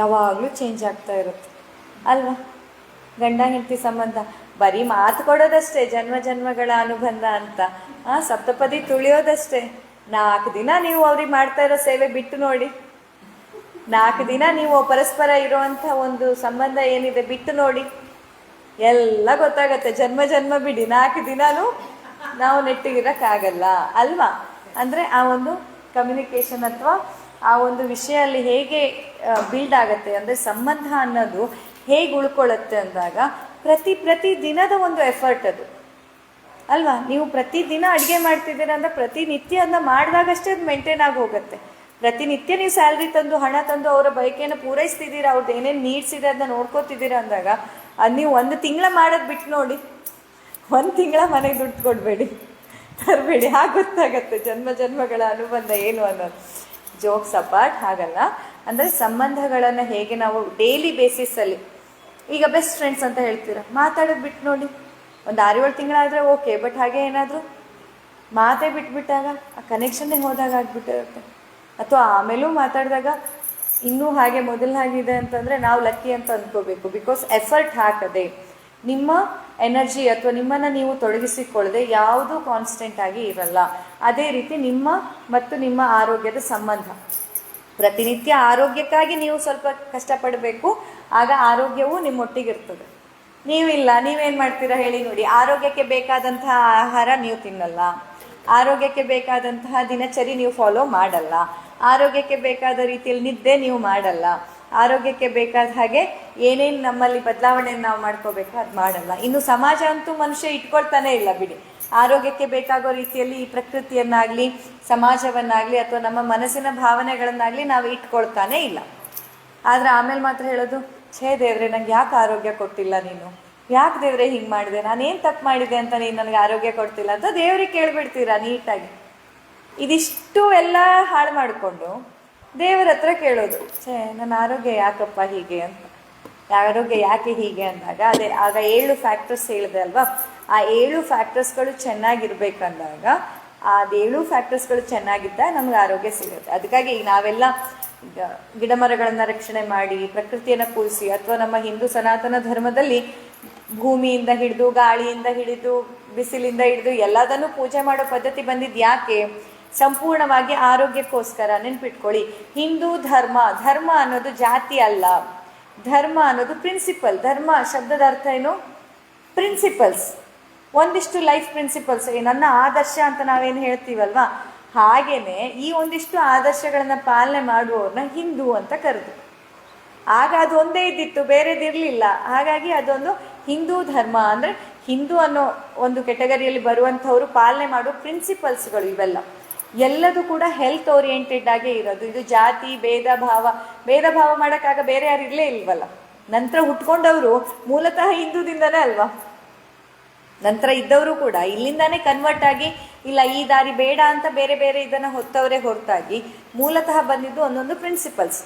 ಯಾವಾಗಲೂ ಚೇಂಜ್ ಆಗ್ತಾ ಇರುತ್ತೆ. ಅಲ್ವಾ? ಗಂಡ ಹೆಂಡತಿ ಸಂಬಂಧ. ಬರೀ ಮಾತು ಕೊಡೋದಷ್ಟೇ, ಜನ್ಮ ಜನ್ಮಗಳ ಅನುಬಂಧ ಅಂತ. ಆ, ಸಪ್ತಪದಿ ತುಳಿಯೋದಷ್ಟೇ. ನಾಲ್ಕು ದಿನ ನೀವು ಅವ್ರಿಗೆ ಮಾಡ್ತಾ ಇರೋ ಸೇವೆ ಬಿಟ್ಟು ನೋಡಿ. ನಾಲ್ಕು ದಿನ ನೀವು ಪರಸ್ಪರ ಇರುವಂಥ ಒಂದು ಸಂಬಂಧ ಏನಿದೆ ಬಿಟ್ಟು ನೋಡಿ. ಎಲ್ಲ ಗೊತ್ತಾಗತ್ತೆ, ಜನ್ಮ ಜನ್ಮ ಬಿಡಿ. ನಾಲ್ಕು ದಿನಾನು ನಾವು ನೆಟ್ಟಿಗಿರಕ್ಕಾಗಲ್ಲ, ಅಲ್ವಾ? ಅಂದರೆ ಆ ಒಂದು ಕಮ್ಯುನಿಕೇಷನ್ ಅಥವಾ ಆ ಒಂದು ವಿಷಯ ಅಲ್ಲಿ ಹೇಗೆ ಬಿಲ್ಡ್ ಆಗುತ್ತೆ, ಅಂದರೆ ಸಂಬಂಧ ಅನ್ನೋದು ಹೇಗೆ ಉಳ್ಕೊಳ್ಳುತ್ತೆ ಅಂದಾಗ ಪ್ರತಿ ಪ್ರತಿ ದಿನದ ಒಂದು ಎಫರ್ಟ್ ಅದು. ಅಲ್ವಾ? ನೀವು ಪ್ರತಿದಿನ ಅಡುಗೆ ಮಾಡ್ತಿದ್ದೀರಾ ಅಂದ್ರೆ ಪ್ರತಿನಿತ್ಯ ಅದನ್ನ ಮಾಡಿದಾಗಷ್ಟೇ ಅದು ಮೇಂಟೈನ್ ಆಗಿ ಹೋಗುತ್ತೆ. ಪ್ರತಿನಿತ್ಯ ನೀವು ಸ್ಯಾಲ್ರಿ ತಂದು, ಹಣ ತಂದು ಅವರ ಬಯಕೆಯನ್ನು ಪೂರೈಸ್ತಿದ್ದೀರಾ ಅವ್ರದ್ದು ಏನೇನು ನೀಡ್ಸ್ ಇದೆ ಅದನ್ನ ನೋಡ್ಕೋತಿದ್ದೀರಾ ಅಂದಾಗ ಅದು ನೀವು ಒಂದು ತಿಂಗಳ ಮಾಡೋದು ಬಿಟ್ಟು ನೋಡಿ, ಒಂದು ತಿಂಗಳ ಮನೆಗೆ ದುಡ್ಡು ಕೊಡಬೇಡಿ. ತರಬೇಡಿ. ಹಾಗೆ ಗೊತ್ತಾಗತ್ತೆ ಜನ್ಮ, ಜನ್ಮಗಳ ಅನುಬಂಧ ಏನು ಅನ್ನೋದು. ಜೋಕ್ಸ್ ಅಪಾರ್ಟ್ ಹಾಗಲ್ಲ. ಅಂದರೆ ಸಂಬಂಧಗಳನ್ನು ಹೇಗೆ ನಾವು ಡೈಲಿ ಬೇಸಿಸಲ್ಲಿ ಈಗ ಬೆಸ್ಟ್ ಫ್ರೆಂಡ್ಸ್ ಅಂತ ಹೇಳ್ತೀರಾ? ಮಾತಾಡೋದು ಬಿಟ್ಟು ನೋಡಿ. ಒಂದು ಆರು ಏಳು ತಿಂಗಳಾದರೆ ಓಕೆ ಬಟ್ ಹಾಗೆ ಏನಾದರೂ ಮಾತೇ ಬಿಟ್ಬಿಟ್ಟಾಗ, ಆ ಕನೆಕ್ಷನ್ನೇ ಹೋದಾಗ ಆಗ್ಬಿಟ್ಟಿರುತ್ತೆ. ಅಥವಾ ಆಮೇಲೂ ಮಾತಾಡಿದಾಗ ಇನ್ನೂ ಹಾಗೆ ಮೊದಲು ಹಾಗಿದೆ ಅಂತಂದರೆ ನಾವು ಲಕ್ಕಿ ಅಂತ ಅಂದ್ಕೋಬೇಕು ಬಿಕಾಸ್ ಎಫರ್ಟ್ ಹಾಕದೆ, ನಿಮ್ಮ ಎನರ್ಜಿ ಅಥವಾ ನಿಮ್ಮನ್ನು ನೀವು ತೊಡಗಿಸಿಕೊಳ್ಳದೆ ಯಾವುದೂ ಕಾನ್ಸ್ಟೆಂಟ್ ಆಗಿ ಇರಲ್ಲ. ಅದೇ ರೀತಿ ನಿಮ್ಮ ಮತ್ತು ನಿಮ್ಮ ಆರೋಗ್ಯದ ಸಂಬಂಧ. ಪ್ರತಿನಿತ್ಯ ಆರೋಗ್ಯಕ್ಕಾಗಿ ನೀವು ಸ್ವಲ್ಪ ಕಷ್ಟಪಡಬೇಕು ಆಗ ಆರೋಗ್ಯವು ನಿಮ್ಮೊಟ್ಟಿಗಿರ್ತದೆ. ನೀವಿಲ್ಲ, ನೀವೇನು ಮಾಡ್ತೀರಾ ಹೇಳಿ ನೋಡಿ. ಆರೋಗ್ಯಕ್ಕೆ ಬೇಕಾದಂತಹ ಆಹಾರ ನೀವು ತಿನ್ನಲ್ಲ. ಆರೋಗ್ಯಕ್ಕೆ ಬೇಕಾದಂತಹ ದಿನಚರಿ ನೀವು ಫಾಲೋ ಮಾಡಲ್ಲ. ಆರೋಗ್ಯಕ್ಕೆ ಬೇಕಾದ ರೀತಿಯಲ್ಲಿ ನಿದ್ದೆ ನೀವು ಮಾಡಲ್ಲ. ಆರೋಗ್ಯಕ್ಕೆ ಬೇಕಾದ ಹಾಗೆ ಏನೇನು ನಮ್ಮಲ್ಲಿ ಬದಲಾವಣೆಯನ್ನು ನಾವು ಮಾಡ್ಕೋಬೇಕು ಅದು ಮಾಡಲ್ಲ. ಇನ್ನು ಸಮಾಜ ಅಂತೂ ಮನುಷ್ಯ ಇಟ್ಕೊಳ್ತಾನೆ ಇಲ್ಲ ಬಿಡಿ. ಆರೋಗ್ಯಕ್ಕೆ ಬೇಕಾಗೋ ರೀತಿಯಲ್ಲಿ ಈ ಪ್ರಕೃತಿಯನ್ನಾಗಲಿ, ಸಮಾಜವನ್ನಾಗಲಿ ಅಥವಾ ನಮ್ಮ ಮನಸ್ಸಿನ ಭಾವನೆಗಳನ್ನಾಗಲಿ ನಾವು ಇಟ್ಕೊಳ್ತಾನೆ ಇಲ್ಲ. ಆದರೆ ಆಮೇಲೆ ಮಾತ್ರ ಹೇಳೋದು, ಛೇ ದೇವ್ರೆ, ನಂಗೆ ಯಾಕೆ ಆರೋಗ್ಯ ಕೊಟ್ಟಿಲ್ಲ ನೀನು? ಯಾಕೆ ದೇವ್ರೆ ಹಿಂಗೆ ಮಾಡಿದೆ? ನಾನೇನು ತಪ್ಪು ಮಾಡಿದೆ ಅಂತ ನೀನು ನನಗೆ ಆರೋಗ್ಯ ಕೊಡ್ತಿಲ್ಲ ಅಂತ ದೇವ್ರಿಗೆ ಕೇಳಿಬಿಡ್ತೀರಾ ನೀಟಾಗಿ? ಇದಿಷ್ಟು ಎಲ್ಲ ಹಾಳು ಮಾಡಿಕೊಂಡು ದೇವರ ಹತ್ರ ಕೇಳೋದು, ಛೇ ನನ್ನ ಆರೋಗ್ಯ ಯಾಕಪ್ಪ ಹೀಗೆ ಅಂತ. ಆರೋಗ್ಯ ಯಾಕೆ ಹೀಗೆ ಅಂದಾಗ, ಅದೇ ಆಗ ಏಳು ಫ್ಯಾಕ್ಟರ್ಸ್ ಹೇಳಿದೆ ಅಲ್ವಾ? ಆ ಏಳು ಫ್ಯಾಕ್ಟರ್ಸ್ಗಳು ಚೆನ್ನಾಗಿರ್ಬೇಕಂದಾಗ ಅದೇಳು ಫ್ಯಾಕ್ಟರ್ಸ್ಗಳು ಚೆನ್ನಾಗಿದ್ದ ನಮ್ಗೆ ಆರೋಗ್ಯ ಸಿಗುತ್ತೆ. ಅದಕ್ಕಾಗಿ ಈಗ ನಾವೆಲ್ಲ ಈಗ ಗಿಡ ಮರಗಳನ್ನು ರಕ್ಷಣೆ ಮಾಡಿ, ಪ್ರಕೃತಿಯನ್ನು ಕೂರಿಸಿ ಅಥವಾ ನಮ್ಮ ಹಿಂದೂ ಸನಾತನ ಧರ್ಮದಲ್ಲಿ ಭೂಮಿಯಿಂದ ಹಿಡಿದು, ಗಾಳಿಯಿಂದ ಹಿಡಿದು, ಬಿಸಿಲಿಂದ ಹಿಡಿದು ಎಲ್ಲದನ್ನು ಪೂಜೆ ಮಾಡೋ ಪದ್ಧತಿ ಬಂದಿದ್ದು ಯಾಕೆ? ಸಂಪೂರ್ಣವಾಗಿ ಆರೋಗ್ಯಕ್ಕೋಸ್ಕರ ನೆನ್ಪಿಟ್ಕೊಳ್ಳಿ. ಹಿಂದೂ ಧರ್ಮ ಧರ್ಮ ಅನ್ನೋದು ಜಾತಿ ಅಲ್ಲ. ಧರ್ಮ ಅನ್ನೋದು ಪ್ರಿನ್ಸಿಪಲ್ ಧರ್ಮ ಶಬ್ದದ ಅರ್ಥ ಏನು? ಪ್ರಿನ್ಸಿಪಲ್ಸ್ ಒಂದಿಷ್ಟು ಲೈಫ್ ಪ್ರಿನ್ಸಿಪಲ್ಸ್ ನನ್ನ ಆದರ್ಶ ಅಂತ ನಾವೇನು ಹೇಳ್ತೀವಲ್ವಾ? ಹಾಗೇನೆ ಈ ಒಂದಿಷ್ಟು ಆದರ್ಶಗಳನ್ನು ಪಾಲನೆ ಮಾಡುವವ್ರನ್ನ ಹಿಂದೂ ಅಂತ ಕರೆದು. ಆಗ ಅದು ಒಂದೇ ಇದ್ದಿತ್ತು ಬೇರೆದಿರಲಿಲ್ಲ ಹಾಗಾಗಿ ಅದೊಂದು ಹಿಂದೂ ಧರ್ಮ ಅಂದರೆ ಹಿಂದೂ ಅನ್ನೋ ಒಂದು ಕೆಟಗರಿಯಲ್ಲಿ ಬರುವಂಥವ್ರು ಪಾಲನೆ ಮಾಡೋ ಪ್ರಿನ್ಸಿಪಲ್ಸ್ಗಳು ಇವೆಲ್ಲ. ಎಲ್ಲದೂ ಕೂಡ ಹೆಲ್ತ್ ಓರಿಯೆಂಟೆಡ್ ಆಗೇ ಇರೋದು. ಇದು ಜಾತಿ, ಭೇದ, ಭಾವ. ಭೇದ, ಭಾವ ಮಾಡೋಕ್ಕಾಗ ಬೇರೆ ಯಾರು ಇರಲೇ ಇಲ್ವಲ್ಲ? ನಂತರ ಹುಟ್ಕೊಂಡವರು ಮೂಲತಃ ಹಿಂದೂದಿಂದನೇ ಅಲ್ವಾ? ನಂತರ ಇದ್ದವರು ಕೂಡ ಇಲ್ಲಿಂದಾನೇ ಕನ್ವರ್ಟ್ ಆಗಿ, ಇಲ್ಲ ಈ ದಾರಿ ಬೇಡ ಅಂತ ಬೇರೆ ಬೇರೆ ಇದನ್ನು ಹೊತ್ತವರೇ ಹೊರತಾಗಿ ಮೂಲತಃ ಬಂದಿದ್ದು ಒಂದೊಂದು ಪ್ರಿನ್ಸಿಪಲ್ಸ್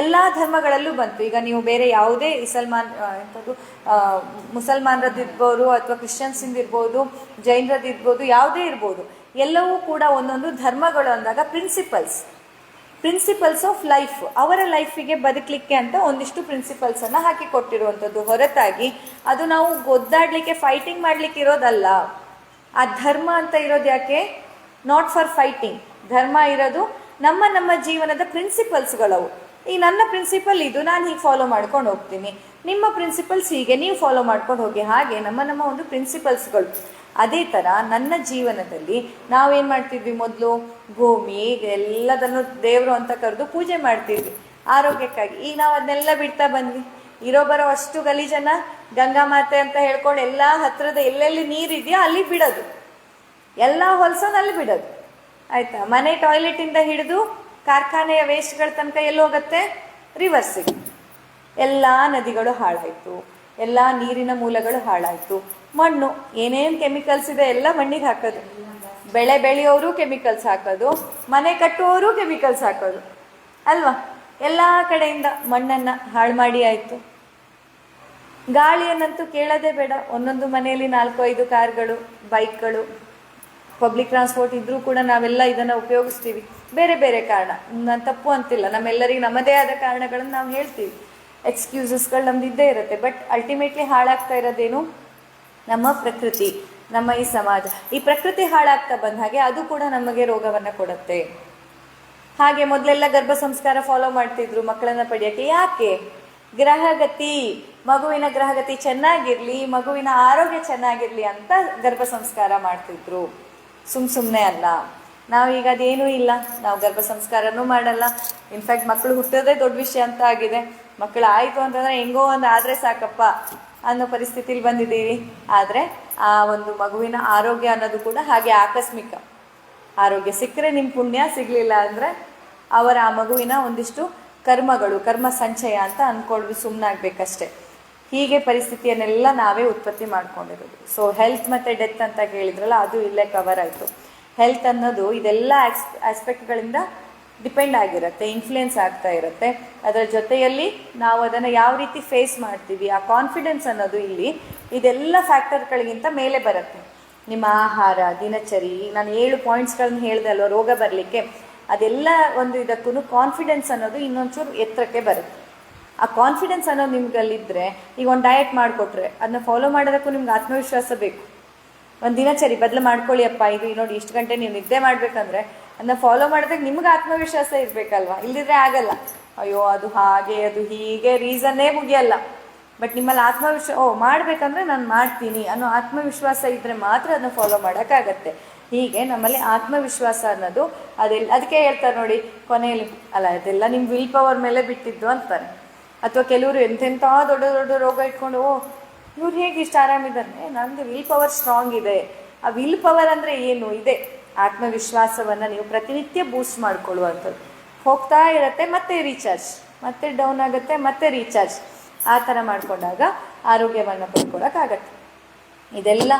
ಎಲ್ಲ ಧರ್ಮಗಳಲ್ಲೂ ಬಂತು. ಈಗ ನೀವು ಬೇರೆ ಯಾವುದೇ ಇಸಲ್ಮಾನ್ ಎಂಥದ್ದು ಮುಸಲ್ಮಾನ್ರದ್ದು ಮುಸಲ್ಮಾನರದ್ದಿರ್ಬೋದು ಅಥವಾ ಕ್ರಿಶ್ಚಿಯನ್ಸಿಂದ ಇರ್ಬೋದು, ಜೈನರದ್ದು ಇರ್ಬೋದು, ಯಾವುದೇ ಇರ್ಬೋದು, ಎಲ್ಲವೂ ಕೂಡ ಒಂದೊಂದು ಧರ್ಮಗಳು ಅಂದಾಗ ಪ್ರಿನ್ಸಿಪಲ್ಸ್ ಪ್ರಿನ್ಸಿಪಲ್ಸ್ ಆಫ್ ಲೈಫ್ ಅವರ ಲೈಫಿಗೆ ಬದುಕಲಿಕ್ಕೆ ಅಂತ ಒಂದಿಷ್ಟು ಪ್ರಿನ್ಸಿಪಲ್ಸನ್ನು ಹಾಕಿ ಕೊಟ್ಟಿರುವಂಥದ್ದು. ಹೊರತಾಗಿ ಅದು ನಾವು ಗೊದ್ದಾಡಲಿಕ್ಕೆ ಫೈಟಿಂಗ್ ಮಾಡಲಿಕ್ಕೆ ಇರೋದಲ್ಲ. ಆ ಧರ್ಮ ಅಂತ ಇರೋದು ಯಾಕೆ? ನಾಟ್ ಫಾರ್ ಫೈಟಿಂಗ್ ಧರ್ಮ ಇರೋದು ನಮ್ಮ ನಮ್ಮ ಜೀವನದ ಪ್ರಿನ್ಸಿಪಲ್ಸ್ಗಳವು ಈ ನನ್ನ ಪ್ರಿನ್ಸಿಪಲ್ ಇದು, ನಾನು ಹೀಗೆ ಫಾಲೋ ಮಾಡ್ಕೊಂಡು ಹೋಗ್ತೀನಿ. ನಿಮ್ಮ ಪ್ರಿನ್ಸಿಪಲ್ಸ್ ಹೀಗೆ, ನೀವು ಫಾಲೋ ಮಾಡ್ಕೊಂಡು ಹೋಗಿ ಹಾಗೆ ನಮ್ಮ ನಮ್ಮ ಒಂದು ಪ್ರಿನ್ಸಿಪಲ್ಸ್ಗಳು ಅದೇ ಥರ ನನ್ನ ಜೀವನದಲ್ಲಿ ನಾವೇನು ಮಾಡ್ತಿದ್ವಿ ಮೊದಲು? ಭೂಮಿ, ಎಲ್ಲದನ್ನು ದೇವರು ಅಂತ ಕರೆದು ಪೂಜೆ ಮಾಡ್ತಿದ್ವಿ. ಆರೋಗ್ಯಕ್ಕಾಗಿ. ಈಗ ನಾವು ಅದನ್ನೆಲ್ಲ ಬಿಡ್ತಾ ಬಂದ್ವಿ. ಇರೋ ಬರೋ ಅಷ್ಟು ಗಲೀಜನ ಗಂಗಾ ಮಾತೆ ಅಂತ ಹೇಳ್ಕೊಂಡು ಎಲ್ಲ ಹತ್ರದ ಎಲ್ಲೆಲ್ಲಿ ನೀರಿದೆಯೋ ಅಲ್ಲಿ ಬಿಡೋದು. ಎಲ್ಲ ಹೊಲ್ಸೋದು ಅಲ್ಲಿ ಬಿಡೋದು. ಆಯ್ತಾ? ಮನೆ ಟಾಯ್ಲೆಟಿಂದ ಹಿಡಿದು ಕಾರ್ಖಾನೆಯ ವೇಸ್ಟ್ಗಳ ತನಕ ಎಲ್ಲಿ ಹೋಗುತ್ತೆ? ರಿವರ್ಸಿಗೆ. ಎಲ್ಲ ನದಿಗಳು ಹಾಳಾಯಿತು. ಎಲ್ಲ ನೀರಿನ ಮೂಲಗಳು ಹಾಳಾಯಿತು. ಮಣ್ಣು, ಏನೇನು ಕೆಮಿಕಲ್ಸ್ ಇದೆ ಎಲ್ಲ ಮಣ್ಣಿಗೆ ಹಾಕೋದು. ಬೆಳೆ ಬೆಳೆಯೋರು ಕೆಮಿಕಲ್ಸ್ ಹಾಕೋದು, ಮನೆ ಕಟ್ಟುವವರು ಕೆಮಿಕಲ್ಸ್ ಹಾಕೋದು. ಅಲ್ವಾ? ಎಲ್ಲ ಕಡೆಯಿಂದ ಮಣ್ಣನ್ನು ಹಾಳು ಮಾಡಿ ಆಯಿತು. ಗಾಳಿಯನ್ನಂತೂ ಕೇಳೋದೇ ಬೇಡ. ಒಂದೊಂದು ಮನೆಯಲ್ಲಿ ನಾಲ್ಕು, ಐದು ಕಾರ್ಗಳು, ಬೈಕ್ಗಳು ಪಬ್ಲಿಕ್ ಟ್ರಾನ್ಸ್ಪೋರ್ಟ್ ಇದ್ರೂ ಕೂಡ ನಾವೆಲ್ಲ ಇದನ್ನು ಉಪಯೋಗಿಸ್ತೀವಿ. ಬೇರೆ ಬೇರೆ ಕಾರಣ. ನಾನು ತಪ್ಪು ಅಂತಿಲ್ಲ. ನಮ್ಮೆಲ್ಲರಿಗೆ ನಮ್ಮದೇ ಆದ ಕಾರಣಗಳನ್ನು ನಾವು ಹೇಳ್ತೀವಿ. ಎಕ್ಸ್ಕ್ಯೂಸಸ್ಗಳು ನಮ್ದು ಇದ್ದೇ ಇರುತ್ತೆ. ಬಟ್ ಅಲ್ಟಿಮೇಟ್ಲಿ ಹಾಳಾಗ್ತಾ ಇರೋದೇನು? ನಮ್ಮ ಪ್ರಕೃತಿ, ನಮ್ಮ ಈ ಸಮಾಜ. ಈ ಪ್ರಕೃತಿ ಹಾಳಾಗ್ತಾ ಬಂದ ಹಾಗೆ ಅದು ಕೂಡ ನಮಗೆ ರೋಗವನ್ನು ಕೊಡುತ್ತೆ. ಹಾಗೆ ಮೊದಲೆಲ್ಲ ಗರ್ಭ ಸಂಸ್ಕಾರ ಫಾಲೋ ಮಾಡ್ತಿದ್ರು ಮಕ್ಕಳನ್ನ ಪಡೆಯೋಕ್ಕೆ. ಯಾಕೆ? ಗ್ರಹಗತಿ, ಮಗುವಿನ ಗ್ರಹಗತಿ ಚೆನ್ನಾಗಿರ್ಲಿ, ಮಗುವಿನ ಆರೋಗ್ಯ ಚೆನ್ನಾಗಿರ್ಲಿ ಅಂತ ಗರ್ಭ ಸಂಸ್ಕಾರ ಮಾಡ್ತಿದ್ರು. ಸುಮ್ ಸುಮ್ಮನೆ ಅಲ್ಲ. ನಾವೀಗ ಅದೇನೂ ಇಲ್ಲ. ನಾವು ಗರ್ಭ ಸಂಸ್ಕಾರನೂ ಮಾಡಲ್ಲ. ಇನ್ಫ್ಯಾಕ್ಟ್ ಮಕ್ಕಳು ಹುಟ್ಟೋದೇ ದೊಡ್ಡ ವಿಷಯ ಅಂತ ಆಗಿದೆ. ಮಕ್ಕಳು ಆಯಿತು ಅಂತಂದ್ರೆ ಹೆಂಗೋ ಒಂದು ಆದರೆ ಸಾಕಪ್ಪ. ಅನ್ನೋ ಪರಿಸ್ಥಿತಿಲಿ ಬಂದಿದ್ದೀವಿ. ಆದರೆ ಆ ಒಂದು ಮಗುವಿನ ಆರೋಗ್ಯ ಅನ್ನೋದು ಕೂಡ ಹಾಗೆ ಆಕಸ್ಮಿಕ. ಆರೋಗ್ಯ ಸಿಕ್ಕರೆ ನಿಮ್ಮ ಪುಣ್ಯ, ಸಿಗಲಿಲ್ಲ ಅಂದರೆ ಅವರ ಆ ಮಗುವಿನ ಒಂದಿಷ್ಟು ಕರ್ಮಗಳು, ಕರ್ಮ ಸಂಚಯ ಅಂತ ಅಂದ್ಕೊಳ್ವಿ ಸುಮ್ಮನಾಗಬೇಕಷ್ಟೆ ಹೀಗೆ ಪರಿಸ್ಥಿತಿಯನ್ನೆಲ್ಲ ನಾವೇ ಉತ್ಪತ್ತಿ ಮಾಡ್ಕೊಂಡಿರೋದು. ಸೊ ಹೆಲ್ತ್ ಮತ್ತು ಡೆತ್ ಅಂತ ಕೇಳಿದ್ರಲ್ಲ, ಅದು ಇಲ್ಲೇ ಕವರ್ ಆಯಿತು. ಹೆಲ್ತ್ ಅನ್ನೋದು ಇದೆಲ್ಲ ಆಸ್ಪೆಕ್ಟ್ಗಳಿಂದ ಡಿಪೆಂಡ್ ಆಗಿರುತ್ತೆ, ಇನ್ಫ್ಲುಯೆನ್ಸ್ ಆಗ್ತಾ ಇರುತ್ತೆ. ಅದರ ಜೊತೆಯಲ್ಲಿ ನಾವು ಅದನ್ನು ಯಾವ ರೀತಿ ಫೇಸ್ ಮಾಡ್ತೀವಿ, ಆ ಕಾನ್ಫಿಡೆನ್ಸ್ ಅನ್ನೋದು ಇಲ್ಲಿ, ಇದೆಲ್ಲ ಫ್ಯಾಕ್ಟರ್ಗಳಿಗಿಂತ ಮೇಲೆ ಬರುತ್ತೆ. ನಿಮ್ಮ ಆಹಾರ, ದಿನಚರಿ, ನಾನು ಏಳು ಪಾಯಿಂಟ್ಸ್ಗಳನ್ನ ಹೇಳಿದೆ ಅಲ್ವ, ರೋಗ ಬರಲಿಕ್ಕೆ, ಅದೆಲ್ಲ ಒಂದು ಇದಕ್ಕೂ ಕಾನ್ಫಿಡೆನ್ಸ್ ಅನ್ನೋದು ಇನ್ನೊಂಚೂರು ಎತ್ತರಕ್ಕೆ ಬರುತ್ತೆ. ಆ ಕಾನ್ಫಿಡೆನ್ಸ್ ಅನ್ನೋದು ನಿಮ್ಗಲ್ಲಿದ್ದರೆ ಈಗ ಒಂದು ಡಯಟ್ ಮಾಡಿಕೊಟ್ರೆ ಅದನ್ನ ಫಾಲೋ ಮಾಡೋದಕ್ಕೂ ನಿಮ್ಗೆ ಆತ್ಮವಿಶ್ವಾಸ ಬೇಕು. ಒಂದು ದಿನಚರಿ, ಬದಲು ಮಾಡ್ಕೊಳ್ಳಿ ಅಪ್ಪ, ಇದು ನೋಡಿ ಇಷ್ಟು ಗಂಟೆ ನೀವು ನಿದ್ದೆ ಮಾಡ್ಬೇಕಂದ್ರೆ ಅದನ್ನ ಫಾಲೋ ಮಾಡಿದ್ರೆ ನಿಮ್ಗೆ ಆತ್ಮವಿಶ್ವಾಸ ಇರಬೇಕಲ್ವಾ? ಇಲ್ಲದಿದ್ರೆ ಆಗಲ್ಲ. ಅಯ್ಯೋ, ಅದು ಹಾಗೆ, ಅದು ಹೀಗೆ ರೀಸನ್ನೇ ಮುಗಿಯಲ್ಲ. ಬಟ್ ನಿಮ್ಮಲ್ಲಿ ಆತ್ಮವಿಶ್ವಾಸ ಓ, ಮಾಡ್ಬೇಕಂದ್ರೆ ನಾನು ಮಾಡ್ತೀನಿ ಅನ್ನೋ ಆತ್ಮವಿಶ್ವಾಸ ಇದ್ದರೆ ಮಾತ್ರ ಅದನ್ನ ಫಾಲೋ ಮಾಡೋಕ್ಕಾಗತ್ತೆ. ಹೀಗೆ ನಮ್ಮಲ್ಲಿ ಆತ್ಮವಿಶ್ವಾಸ ಅನ್ನೋದು ಅದೆಲ್ಲ ಅದಕ್ಕೆ ಹೇಳ್ತಾರೆ ನೋಡಿ, ಕೊನೆಯಲ್ಲಿ, ಅಲ್ಲ, ಅದೆಲ್ಲ ನಿಮ್ಮ ವಿಲ್ ಪವರ್ ಮೇಲೆ ಬಿಟ್ಟಿದ್ದು ಅಂತಾರೆ. ಅಥವಾ ಕೆಲವರು ಎಂತೆಂಥ ದೊಡ್ಡ ದೊಡ್ಡ ರೋಗ ಇಟ್ಕೊಂಡು, ಓ, ಇವ್ರು ಹೇಗೆ ಇಷ್ಟು ಆರಾಮಿದ್ದಾರೆ ನಂದು ವಿಲ್ ಪವರ್ ಸ್ಟ್ರಾಂಗ್ ಇದೆ. ಆ ವಿಲ್ ಪವರ್ ಅಂದರೆ ಏನು? ಇದೆ. ಆತ್ಮವಿಶ್ವಾಸವನ್ನು ನೀವು ಪ್ರತಿನಿತ್ಯ ಬೂಸ್ಟ್ ಮಾಡ್ಕೊಳ್ಳುವಂಥದ್ದು. ಹೋಗ್ತಾ ಇರತ್ತೆ, ಮತ್ತೆ ರೀಚಾರ್ಜ್ ಮತ್ತೆ ಡೌನ್ ಆಗುತ್ತೆ, ಮತ್ತೆ ರೀಚಾರ್ಜ್ ಆ ಥರ ಮಾಡಿಕೊಂಡಾಗ ಆರೋಗ್ಯವನ್ನು ಪಡ್ಕೊಳಕ್ಕಾಗತ್ತೆ ಇದೆಲ್ಲ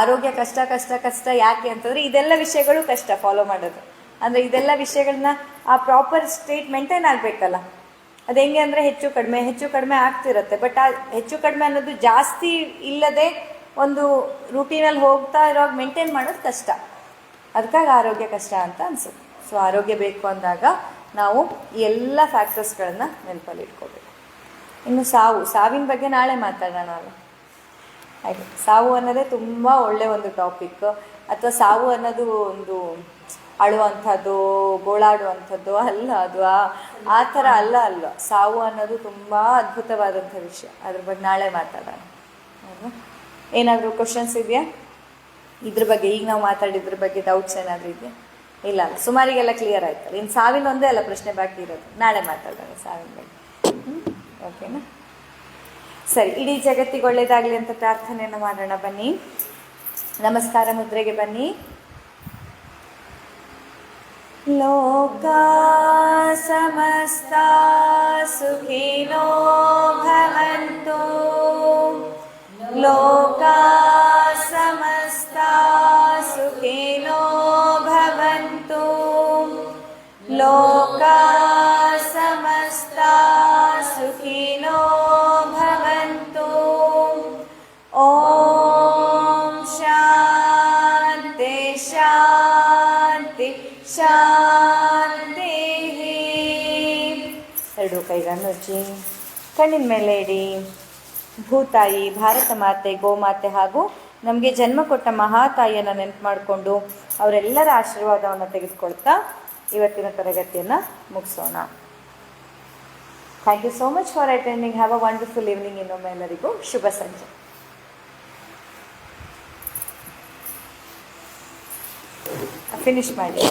ಆರೋಗ್ಯ ಕಷ್ಟ ಕಷ್ಟ ಕಷ್ಟ ಯಾಕೆ ಅಂತಂದ್ರೆ ಇದೆಲ್ಲ ವಿಷಯಗಳು ಕಷ್ಟ ಫಾಲೋ ಮಾಡೋದು. ಅಂದರೆ ಇದೆಲ್ಲ ವಿಷಯಗಳನ್ನ ಆ ಪ್ರಾಪರ್ ಸ್ಟೇಟ್ ಮೇಂಟೈನ್ ಆಗಬೇಕಲ್ಲ. ಅದು ಹೆಂಗೆ ಅಂದರೆ ಹೆಚ್ಚು ಕಡಿಮೆ ಹೆಚ್ಚು ಕಡಿಮೆ ಆಗ್ತಿರತ್ತೆ. ಬಟ್ ಆ ಹೆಚ್ಚು ಕಡಿಮೆ ಅನ್ನೋದು ಜಾಸ್ತಿ ಇಲ್ಲದೆ ಒಂದು ರೂಟೀನಲ್ಲಿ ಹೋಗ್ತಾ ಇರೋ ಮೇಂಟೈನ್ ಮಾಡೋದು ಕಷ್ಟ. ಅದಕ್ಕಾಗಿ ಆರೋಗ್ಯ ಕಷ್ಟ ಅಂತ ಅನಿಸುತ್ತೆ. ಸೊ ಆರೋಗ್ಯ ಬೇಕು ಅಂದಾಗ ನಾವು ಎಲ್ಲ ಫ್ಯಾಕ್ಟರ್ಸ್ಗಳನ್ನ ನೆನಪಲ್ಲಿ ಇಟ್ಕೋಬೇಕು. ಇನ್ನು ಸಾವು, ಸಾವಿನ ಬಗ್ಗೆ ನಾಳೆ ಮಾತಾಡೋಣ ಅಲ್ಲ ಆಯಿತು ಸಾವು ಅನ್ನೋದೇ ತುಂಬ ಒಳ್ಳೆಯ ಒಂದು ಟಾಪಿಕ್ ಅಥವಾ ಸಾವು ಅನ್ನೋದು ಒಂದು ಅಳುವಂಥದ್ದು, ಗೋಳಾಡುವಂಥದ್ದು ಅಲ್ಲ ಅದು. ಆ- ಥರ ಅಲ್ಲ ಅಲ್ಲ ಸಾವು ಅನ್ನೋದು ತುಂಬ ಅದ್ಭುತವಾದಂಥ ವಿಷಯ. ಅದ್ರ ಬಗ್ಗೆ ನಾಳೆ ಮಾತಾಡೋಣ? ಏನಾದರೂ ಕ್ವಶನ್ಸ್ ಇದೆಯಾ? ಇದ್ರ ಬಗ್ಗೆ ಈಗ ನಾವು ಮಾತಾಡಿದ್ರ ಬಗ್ಗೆ ಡೌಟ್ಸ್ ಏನಾದರೂ ಇದೆ ಇಲ್ಲ ಅಲ್ಲ ಸುಮಾರಿಗೆಲ್ಲ ಕ್ಲಿಯರ್ ಆಯ್ತಲ್ಲ ಇನ್ನು ಸಾವಿನ ಒಂದೇ ಅಲ್ಲ, ಪ್ರಶ್ನೆ ಬಾಕಿ ಇರೋದು. ನಾಳೆ ಮಾತಾಡೋಣ ಸಾವಿನ ಬಗ್ಗೆ? ಓಕೆನಾ ಸರಿ, ಇಡೀ ಜಗತ್ತಿಗೆ ಒಳ್ಳೇದಾಗಲಿ ಅಂತ ಪ್ರಾರ್ಥನೆಯನ್ನು ಮಾಡೋಣ, ಬನ್ನಿ. ನಮಸ್ಕಾರ ಮುದ್ರೆಗೆ, ಬನ್ನಿ. ಲೋಕ ಸಮಸ್ತ ಸುಖಿನೋ ಭವಂತು. ಲೋಕ ಎರಡು ಕಣ್ಣಿನ ಮೇಲೆ ಇಡಿ. ಭೂತಾಯಿ, ಭಾರತ ಮಾತೆ, ಗೋಮಾತೆ ಹಾಗೂ ನಮಗೆ ಜನ್ಮ ಕೊಟ್ಟ ಮಹಾತಾಯಿಯನ್ನು ನೆನಪು ಮಾಡಿಕೊಂಡು ಅವರೆಲ್ಲರ ಆಶೀರ್ವಾದವನ್ನು ತೆಗೆದುಕೊಳ್ತಾ ಇವತ್ತಿನ ತರಗತಿಯನ್ನು ಮುಗಿಸೋಣ. Thank you so much for attending have a wonderful evening ಇನ್ನೊಮ್ಮೆ ಎಲ್ಲರಿಗೂ ಶುಭ ಸಂಜೆ. ಫಿನಿಶ್ ಮಾಡಿ